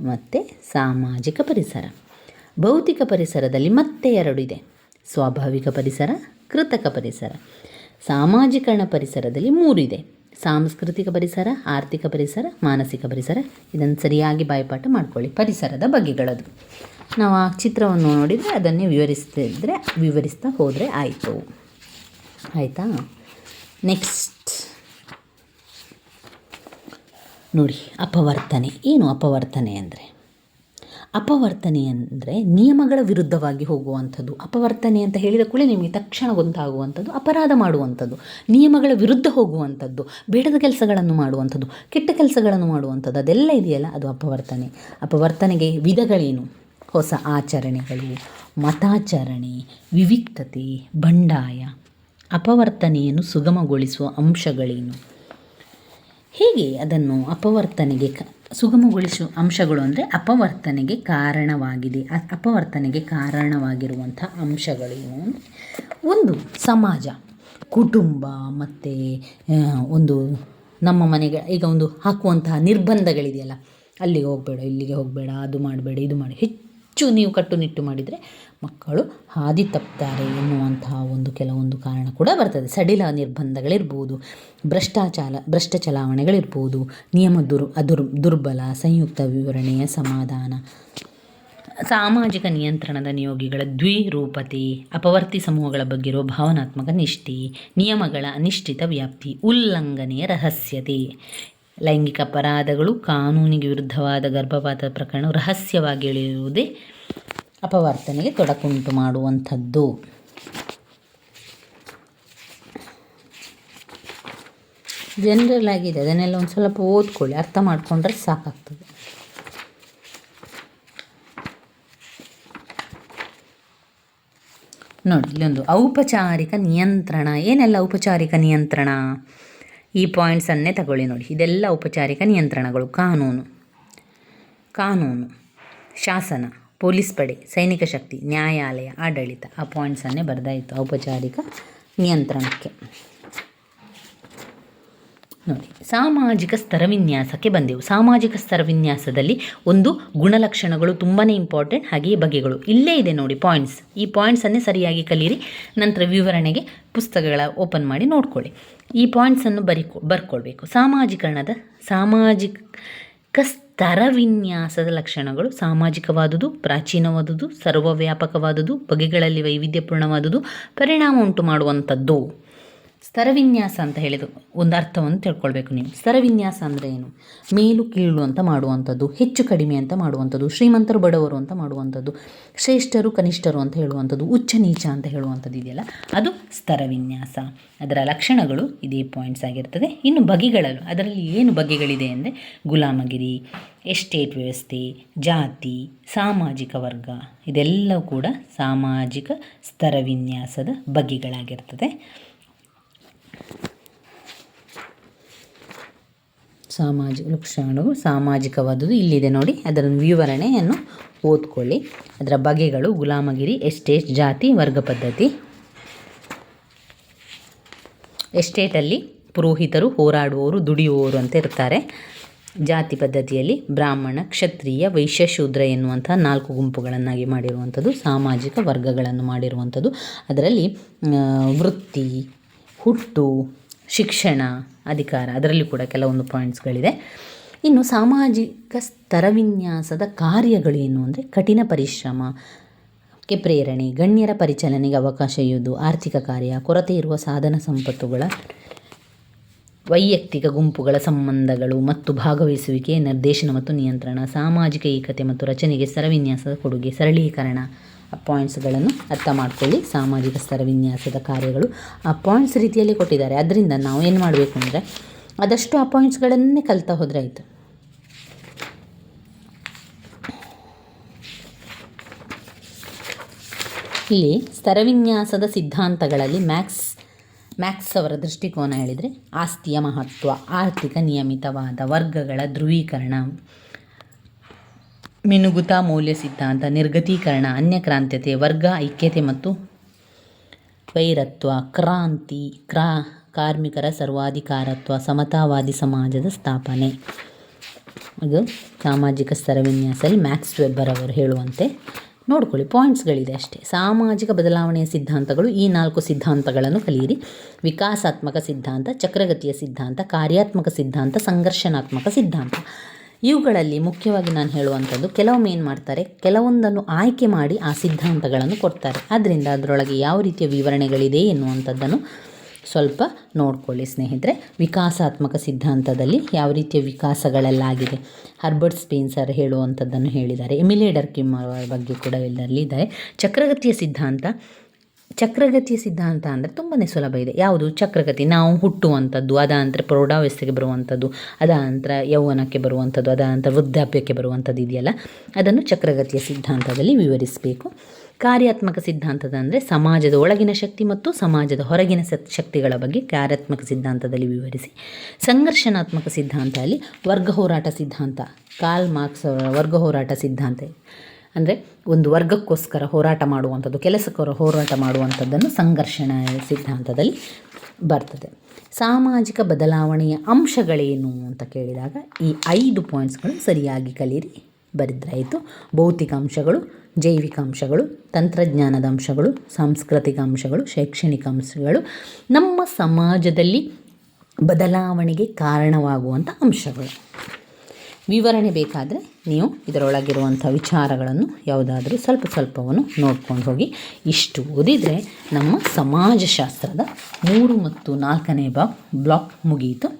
S1: ಮತ್ತು ಸಾಮಾಜಿಕ ಪರಿಸರ. ಭೌತಿಕ ಪರಿಸರದಲ್ಲಿ ಮತ್ತೆ ಎರಡು ಇದೆ. ಸ್ವಾಭಾವಿಕ ಪರಿಸರ, ಕೃತಕ ಪರಿಸರ. ಸಾಮಾಜಿಕರಣ ಪರಿಸರದಲ್ಲಿ ಮೂರು ಇದೆ. ಸಾಂಸ್ಕೃತಿಕ ಪರಿಸರ, ಆರ್ಥಿಕ ಪರಿಸರ, ಮಾನಸಿಕ ಪರಿಸರ, ಇದನ್ನು ಸರಿಯಾಗಿ ಬಾಯಿಪಾಠ ಮಾಡ್ಕೊಳ್ಳಿ. ಪರಿಸರದ ಬಗೆಗಳದು. ನಾವು ಆ ಚಿತ್ರವನ್ನು ನೋಡಿದರೆ ಅದನ್ನೇ ವಿವರಿಸ್ತಿದ್ರೆ, ವಿವರಿಸ್ತಾ ಹೋದರೆ ಆಯಿತು. ಆಯಿತಾ? ನೆಕ್ಸ್ಟ್ ನೋಡಿ, ಅಪವರ್ತನೆ. ಏನು ಅಪವರ್ತನೆ ಅಂದರೆ? ಅಪವರ್ತನೆ ಅಂದರೆ ನಿಯಮಗಳ ವಿರುದ್ಧವಾಗಿ ಹೋಗುವಂಥದ್ದು. ಅಪವರ್ತನೆ ಅಂತ ಹೇಳಿದ ಕೂಡಲೇ ನಿಮಗೆ ತಕ್ಷಣ ಗೊತ್ತಾಗುವಂಥದ್ದು, ಅಪರಾಧ ಮಾಡುವಂಥದ್ದು, ನಿಯಮಗಳ ವಿರುದ್ಧ ಹೋಗುವಂಥದ್ದು, ಬೇಡದ ಕೆಲಸಗಳನ್ನು ಮಾಡುವಂಥದ್ದು, ಕೆಟ್ಟ ಕೆಲಸಗಳನ್ನು ಮಾಡುವಂಥದ್ದು, ಅದೆಲ್ಲ ಇದೆಯಲ್ಲ? ಅದು ಅಪವರ್ತನೆ. ಅಪವರ್ತನೆಗೆ ವಿಧಗಳೇನು? ಹೊಸ ಆಚರಣೆಗಳು, ಮತಾಚರಣೆ, ವಿವಿಕ್ತತೆ, ಬಂಡಾಯ. ಅಪವರ್ತನೆಯನ್ನು ಸುಗಮಗೊಳಿಸುವ ಅಂಶಗಳೇನು? ಹೇಗೆ ಅದನ್ನು ಅಪವರ್ತನೆಗೆ ಸುಗಮಗೊಳಿಸುವ ಅಂಶಗಳು ಅಂದರೆ ಅಪವರ್ತನೆಗೆ ಕಾರಣವಾಗಿದೆ. ಅಪವರ್ತನೆಗೆ ಕಾರಣವಾಗಿರುವಂಥ ಅಂಶಗಳು ಒಂದು ಸಮಾಜ, ಕುಟುಂಬ ಮತ್ತು ಒಂದು ನಮ್ಮ ಮನೆಗೆ ಈಗ ಒಂದು ಹಾಕುವಂತಹ ನಿರ್ಬಂಧಗಳಿದೆಯಲ್ಲ. ಅಲ್ಲಿಗೆ ಹೋಗಬೇಡ, ಇಲ್ಲಿಗೆ ಹೋಗಬೇಡ, ಅದು ಮಾಡಬೇಡ, ಇದು ಮಾಡಿ ಹೆಚ್ಚು ನೀವು ಕಟ್ಟುನಿಟ್ಟು ಮಾಡಿದರೆ ಮಕ್ಕಳು ಹಾದಿ ತಪ್ತಾರೆ ಎನ್ನುವಂತಹ ಒಂದು ಕೆಲವೊಂದು ಕಾರಣ ಕೂಡ ಬರ್ತದೆ. ಸಡಿಲ ನಿರ್ಬಂಧಗಳಿರ್ಬೋದು, ಭ್ರಷ್ಟಾಚಾರ, ಭ್ರಷ್ಟ ಚಲಾವಣೆಗಳಿರ್ಬೋದು, ನಿಯಮ ದುರ್, ಅದುರ್, ದುರ್ಬಲ, ಸಂಯುಕ್ತ ವಿವರಣೆಯ ಸಮಾಧಾನ, ಸಾಮಾಜಿಕ ನಿಯಂತ್ರಣದ ನಿಯೋಗಿಗಳ ದ್ವಿರೂಪತೆ, ಅಪವರ್ತಿ ಸಮೂಹಗಳ ಬಗ್ಗೆ ಇರುವ ಭಾವನಾತ್ಮಕ ನಿಷ್ಠೆ, ನಿಯಮಗಳ ಅನಿಶ್ಚಿತ ವ್ಯಾಪ್ತಿ, ಉಲ್ಲಂಘನೆಯ ರಹಸ್ಯತೆ, ಲೈಂಗಿಕ ಅಪರಾಧಗಳು, ಕಾನೂನಿಗೆ ವಿರುದ್ಧವಾದ ಗರ್ಭಪಾತ ಪ್ರಕರಣ ರಹಸ್ಯವಾಗಿ ಎಳೆಯುವುದೇ ಅಪವರ್ತನೆಗೆ ತೊಡಕುಂಟು ಮಾಡುವಂಥದ್ದು. ಜನರಲ್ ಆಗಿದೆ. ಅದನ್ನೆಲ್ಲ ಒಂದು ಸ್ವಲ್ಪ ಓದ್ಕೊಳ್ಳಿ. ಅರ್ಥ ಮಾಡಿಕೊಂಡ್ರೆ ಸಾಕಾಗ್ತದೆ. ನೋಡಿ, ಇಲ್ಲೊಂದು ಔಪಚಾರಿಕ ನಿಯಂತ್ರಣ. ಏನೆಲ್ಲ ಔಪಚಾರಿಕ ನಿಯಂತ್ರಣ? ಈ ಪಾಯಿಂಟ್ಸನ್ನೇ ತಗೊಳ್ಳಿ ನೋಡಿ. ಇದೆಲ್ಲ ಔಪಚಾರಿಕ ನಿಯಂತ್ರಣಗಳು. ಕಾನೂನು. ಕಾನೂನು. ಶಾಸನ. ಪೊಲೀಸ್ ಪಡೆ, ಸೈನಿಕ ಶಕ್ತಿ, ನ್ಯಾಯಾಲಯ, ಆಡಳಿತ ಆ ಪಾಯಿಂಟ್ಸನ್ನೇ ಬರೆದಾಯಿತು ಔಪಚಾರಿಕ ನಿಯಂತ್ರಣಕ್ಕೆ. ನೋಡಿ, ಸಾಮಾಜಿಕ ಸ್ತರವಿನ್ಯಾಸಕ್ಕೆ ಬಂದೆವು. ಸಾಮಾಜಿಕ ಸ್ತರವಿನ್ಯಾಸದಲ್ಲಿ ಒಂದು ಗುಣಲಕ್ಷಣಗಳು ತುಂಬಾ ಇಂಪಾರ್ಟೆಂಟ್ ಹಾಗೆಯೇ ಬಗೆಗಳು. ಇಲ್ಲೇ ಇದೆ ನೋಡಿ ಪಾಯಿಂಟ್ಸ್ ಈ ಪಾಯಿಂಟ್ಸನ್ನೇ ಸರಿಯಾಗಿ ಕಲಿಯಿರಿ ನಂತರ ವಿವರಣೆಗೆ ಪುಸ್ತಕಗಳ ಓಪನ್ ಮಾಡಿ ನೋಡ್ಕೊಳ್ಳಿ. ಈ ಪಾಯಿಂಟ್ಸನ್ನು ಬರಿಕೊ, ಬರ್ಕೊಳ್ಬೇಕು. ಸಾಮಾಜೀಕರಣದ, ಸಾಮಾಜಿಕ ಸ್ತರವಿನ್ಯಾಸದ ಲಕ್ಷಣಗಳು ಸಾಮಾಜಿಕವಾದುದು ಪ್ರಾಚೀನವಾದುದು ಸರ್ವವ್ಯಾಪಕವಾದುದು ಬಗೆಗಳಲ್ಲಿ ವೈವಿಧ್ಯಪೂರ್ಣವಾದುದು ಪರಿಣಾಮ ಉಂಟು ಮಾಡುವಂಥದ್ದು ಸ್ತರವಿನ್ಯಾಸ ಅಂತ ಹೇಳಿದ್ರು ಒಂದು ಅರ್ಥವನ್ನು ತಿಳ್ಕೊಳ್ಬೇಕು ನೀವು. ಸ್ತರವಿನ್ಯಾಸ ಅಂದರೆ ಏನು? ಮೇಲು ಕೀಳು ಅಂತ ಮಾಡುವಂಥದ್ದು, ಹೆಚ್ಚು ಕಡಿಮೆ ಅಂತ ಮಾಡುವಂಥದ್ದು, ಶ್ರೀಮಂತರು ಬಡವರು ಅಂತ ಮಾಡುವಂಥದ್ದು, ಶ್ರೇಷ್ಠರು ಕನಿಷ್ಠರು ಅಂತ ಹೇಳುವಂಥದ್ದು, ಉಚ್ಚ ನೀಚ ಅಂತ ಹೇಳುವಂಥದ್ದು ಇದೆಯಲ್ಲ, ಅದು ಸ್ತರವಿನ್ಯಾಸ ಅದರ ಲಕ್ಷಣಗಳು ಇದೇ ಪಾಯಿಂಟ್ಸ್ ಆಗಿರ್ತದೆ. ಇನ್ನು ಬಗೆಗಳಲ್ಲೂ, ಅದರಲ್ಲಿ ಏನು ಬಗೆಗಳಿದೆ ಅಂದರೆ ಗುಲಾಮಗಿರಿ ಎಸ್ಟೇಟ್ ವ್ಯವಸ್ಥೆ, ಜಾತಿ, ಸಾಮಾಜಿಕ ವರ್ಗ, ಇದೆಲ್ಲವೂ ಕೂಡ ಸಾಮಾಜಿಕ ಸ್ತರವಿನ್ಯಾಸದ ಬಗೆಗಳಾಗಿರ್ತದೆ. ಸಾಮಾಜಿಕ ಲಕ್ಷಣಗಳು ಸಾಮಾಜಿಕವಾದದ್ದು ಇಲ್ಲಿದೆ ನೋಡಿ, ಅದರ ವಿವರಣೆಯನ್ನು ಓದ್ಕೊಳ್ಳಿ. ಅದರ ಬಗೆಗಳು ಗುಲಾಮಗಿರಿ, ಎಸ್ಟೇಟ್, ಜಾತಿ, ವರ್ಗ ಪದ್ಧತಿ. ಎಸ್ಟೇಟಲ್ಲಿ ಪುರೋಹಿತರು ಹೋರಾಡುವವರು, ದುಡಿಯುವವರು ಅಂತ ಇರ್ತಾರೆ. ಜಾತಿ ಪದ್ಧತಿಯಲ್ಲಿ ಬ್ರಾಹ್ಮಣ, ಕ್ಷತ್ರಿಯ, ವೈಶ್ಯ, ಶೂದ್ರ ಎನ್ನುವಂಥ ನಾಲ್ಕು ಗುಂಪುಗಳನ್ನಾಗಿ ಮಾಡಿರುವಂಥದ್ದು, ಸಾಮಾಜಿಕ ವರ್ಗಗಳನ್ನು ಮಾಡಿರುವಂಥದ್ದು. ಅದರಲ್ಲಿ ವೃತ್ತಿ ಹುಟ್ಟು, ಶಿಕ್ಷಣ, ಅಧಿಕಾರ, ಅದರಲ್ಲಿ ಕೂಡ ಕೆಲವೊಂದು ಪಾಯಿಂಟ್ಸ್ಗಳಿದೆ ಇನ್ನು ಸಾಮಾಜಿಕ ಸ್ತರವಿನ್ಯಾಸದ ಕಾರ್ಯಗಳೇನು ಅಂದರೆ ಕಠಿಣ ಪರಿಶ್ರಮ, ಕ್ಕೆ ಪ್ರೇರಣೆ, ಗಣ್ಯರ ಪರಿಚಲನೆಗೆ ಅವಕಾಶ ಇರುವುದು ಆರ್ಥಿಕ ಕಾರ್ಯ, ಕೊರತೆ ಇರುವ ಸಾಧನ ಸಂಪತ್ತುಗಳ ವೈಯಕ್ತಿಕ ಗುಂಪುಗಳ ಸಂಬಂಧಗಳು ಮತ್ತು ಭಾಗವಹಿಸುವಿಕೆ, ನಿರ್ದೇಶನ ಮತ್ತು ನಿಯಂತ್ರಣ, ಸಾಮಾಜಿಕ ಏಕತೆ ಮತ್ತು ರಚನೆಗೆ ಸ್ತರವಿನ್ಯಾಸದ ಕೊಡುಗೆ, ಸರಳೀಕರಣ ಪಾಯಿಂಟ್ಸ್ಗಳನ್ನು ಅರ್ಥ ಮಾಡ್ಕೊಳ್ಳಿ. ಸಾಮಾಜಿಕ ಸ್ತರವಿನ್ಯಾಸದ ಕಾರ್ಯಗಳು ಆ ಪಾಯಿಂಟ್ಸ್ ರೀತಿಯಲ್ಲಿ ಕೊಟ್ಟಿದ್ದಾರೆ. ಅದರಿಂದ ನಾವು ಏನು ಮಾಡಬೇಕು ಅಂದರೆ ಆದಷ್ಟು ಆ ಪಾಯಿಂಟ್ಸ್ಗಳನ್ನೇ ಕಲಿತಾ ಹೋದರೆ ಆಯಿತು. ಇಲ್ಲಿ ಸ್ತರವಿನ್ಯಾಸದ ಸಿದ್ಧಾಂತಗಳಲ್ಲಿ ಮ್ಯಾಕ್ಸ್ ಮ್ಯಾಕ್ಸ್ ಅವರ ದೃಷ್ಟಿಕೋನ ಹೇಳಿದರೆ ಆಸ್ತಿಯ ಮಹತ್ವ, ಆರ್ಥಿಕ ನಿಯಮಿತವಾದ ವರ್ಗಗಳ ಧ್ರುವೀಕರಣ ಮಿನುಗುತ ಮೌಲ್ಯ ಸಿದ್ಧಾಂತ, ನಿರ್ಗತೀಕರಣ, ಅನ್ಯಕ್ರಾಂತ್ಯತೆ, ವರ್ಗ, ಐಕ್ಯತೆ ಮತ್ತು ವೈರತ್ವ, ಕ್ರಾಂತಿ, ಕ್ರಾ, ಕಾರ್ಮಿಕರ ಸರ್ವಾಧಿಕಾರತ್ವ, ಸಮತಾವಾದಿ ಸಮಾಜದ ಸ್ಥಾಪನೆ. ಇದು ಸಾಮಾಜಿಕ ಸ್ತರವಿನ್ಯಾಸದಲ್ಲಿ ಮ್ಯಾಕ್ಸ್ ವೆಬ್ಬರ್ ಅವರು ಹೇಳುವಂತೆ ನೋಡ್ಕೊಳ್ಳಿ, ಪಾಯಿಂಟ್ಸ್ಗಳಿದೆ ಅಷ್ಟೇ. ಸಾಮಾಜಿಕ ಬದಲಾವಣೆಯ ಸಿದ್ಧಾಂತಗಳು, ಈ ನಾಲ್ಕು ಸಿದ್ಧಾಂತಗಳನ್ನು ಕಲಿಯಿರಿ. ವಿಕಾಸಾತ್ಮಕ ಸಿದ್ಧಾಂತ, ಚಕ್ರಗತಿಯ ಸಿದ್ಧಾಂತ, ಕಾರ್ಯಾತ್ಮಕ ಸಿದ್ಧಾಂತ, ಸಂಘರ್ಷಣಾತ್ಮಕ ಸಿದ್ಧಾಂತ. ಇವುಗಳಲ್ಲಿ ಮುಖ್ಯವಾಗಿ ನಾನು ಹೇಳುವಂಥದ್ದು ಕೆಲವೊಮ್ಮೆ ಏನು ಮಾಡ್ತಾರೆ, ಕೆಲವೊಂದನ್ನು ಆಯ್ಕೆ ಮಾಡಿ ಆ ಸಿದ್ಧಾಂತಗಳನ್ನು ಕೊಡ್ತಾರೆ. ಆದ್ದರಿಂದ ಅದರೊಳಗೆ ಯಾವ ರೀತಿಯ ವಿವರಣೆಗಳಿದೆ ಎನ್ನುವಂಥದ್ದನ್ನು ಸ್ವಲ್ಪ ನೋಡ್ಕೊಳ್ಳಿ ಸ್ನೇಹಿತರೆ. ವಿಕಾಸಾತ್ಮಕ ಸಿದ್ಧಾಂತದಲ್ಲಿ ಯಾವ ರೀತಿಯ ವಿಕಾಸಗಳೆಲ್ಲಾಗಿದೆ? ಹರ್ಬರ್ಟ್ ಸ್ಪೇನ್ಸರ್ ಹೇಳುವಂಥದ್ದನ್ನು ಹೇಳಿದ್ದಾರೆ. ಎಮಿಲೇಡರ್ ಕಿಮ್ ಅವರ ಬಗ್ಗೆ ಕೂಡ ಇದರಲ್ಲಿದ್ದಾರೆ ಚಕ್ರಗತಿಯ ಸಿದ್ಧಾಂತ ಚಕ್ರಗತಿಯ ಸಿದ್ಧಾಂತ ಅಂದರೆ ತುಂಬಾ ಸುಲಭ ಇದೆ. ಯಾವುದು? ಚಕ್ರಗತಿ. ನಾವು ಹುಟ್ಟುವಂಥದ್ದು ಅದಾನಂತರ ಪ್ರೌಢಾವಸ್ಥೆಗೆ ಬರುವಂಥದ್ದು ಅದಾನಂತರ ಯೌವನಕ್ಕೆ ಬರುವಂಥದ್ದು ಅದಾನಂತರ ವೃದ್ಧಾಪ್ಯಕ್ಕೆ ಬರುವಂಥದ್ದು ಇದೆಯಲ್ಲ? ಅದನ್ನು ಚಕ್ರಗತಿಯ ಸಿದ್ಧಾಂತದಲ್ಲಿ ವಿವರಿಸಬೇಕು. ಕಾರ್ಯಾತ್ಮಕ ಸಿದ್ಧಾಂತದ ಅಂದರೆ ಸಮಾಜದ ಒಳಗಿನ ಶಕ್ತಿ ಮತ್ತು ಸಮಾಜದ ಹೊರಗಿನ ಶಕ್ತಿಗಳ ಬಗ್ಗೆ ಕಾರ್ಯಾತ್ಮಕ ಸಿದ್ಧಾಂತದಲ್ಲಿ ವಿವರಿಸಿ. ಸಂಘರ್ಷಣಾತ್ಮಕ ಸಿದ್ಧಾಂತ ಅಲ್ಲಿ ವರ್ಗ ಹೋರಾಟ ಸಿದ್ಧಾಂತ ಕಾಲ್ ಮಾರ್ಕ್ಸ್ ಅವರ ವರ್ಗ ಹೋರಾಟ ಸಿದ್ಧಾಂತ. ಅಂದರೆ ಒಂದು ವರ್ಗಕ್ಕೋಸ್ಕರ ಹೋರಾಟ ಮಾಡುವಂಥದ್ದು ಕೆಲಸಕ್ಕೋರ ಹೋರಾಟ ಮಾಡುವಂಥದ್ದನ್ನು ಸಂಘರ್ಷಣ ಸಿದ್ಧಾಂತದಲ್ಲಿ ಬರ್ತದೆ. ಸಾಮಾಜಿಕ ಬದಲಾವಣೆಯ ಅಂಶಗಳೇನು ಅಂತ ಕೇಳಿದಾಗ, ಈ ಐದು ಪಾಯಿಂಟ್ಸ್ಗಳು ಸರಿಯಾಗಿ ಕಲಿಯಿರಿ ಬರಿದ್ರಾಯಿತು. ಭೌತಿಕ ಅಂಶಗಳು, ಜೈವಿಕ ಅಂಶಗಳು, ತಂತ್ರಜ್ಞಾನದ ಅಂಶಗಳು, ಸಾಂಸ್ಕೃತಿಕ ಅಂಶಗಳು, ಶೈಕ್ಷಣಿಕ ಅಂಶಗಳು, ನಮ್ಮ ಸಮಾಜದಲ್ಲಿ ಬದಲಾವಣೆಗೆ ಕಾರಣವಾಗುವಂಥ ಅಂಶಗಳು. ವಿವರಣೆ ಬೇಕಾದರೆ ನೀವು ಇದರೊಳಗಿರುವಂಥ ವಿಚಾರಗಳನ್ನು ಯಾವುದಾದ್ರೂ ಸ್ವಲ್ಪ ಸ್ವಲ್ಪವನ್ನು ನೋಡ್ಕೊಂಡು ಹೋಗಿ. ಇಷ್ಟು ಓದಿದರೆ ನಮ್ಮ ಸಮಾಜಶಾಸ್ತ್ರದ ಮೂರು ಮತ್ತು ನಾಲ್ಕನೇ ಬಾ, ಬ್ಲಾಕ್ ಮುಗಿಯಿತು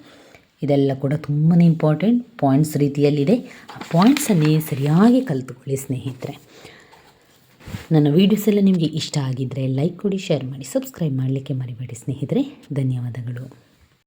S1: ಇದೆಲ್ಲ ಕೂಡ ತುಂಬಾ ಇಂಪಾರ್ಟೆಂಟ್ ಪಾಯಿಂಟ್ಸ್ ರೀತಿಯಲ್ಲಿದೆ. ಆ ಪಾಯಿಂಟ್ಸನ್ನೇ ಸರಿಯಾಗಿ ಕಲಿತುಕೊಳ್ಳಿ ಸ್ನೇಹಿತರೆ. ನನ್ನ ವೀಡಿಯೋಸ್ ಎಲ್ಲ ನಿಮಗೆ ಇಷ್ಟ ಆಗಿದ್ದರೆ ಲೈಕ್ ಕೊಡಿ ಶೇರ್ ಮಾಡಿ ಸಬ್ಸ್ಕ್ರೈಬ್ ಮಾಡಲಿಕ್ಕೆ ಮರಿಬೇಡಿ ಸ್ನೇಹಿತರೆ. ಧನ್ಯವಾದಗಳು.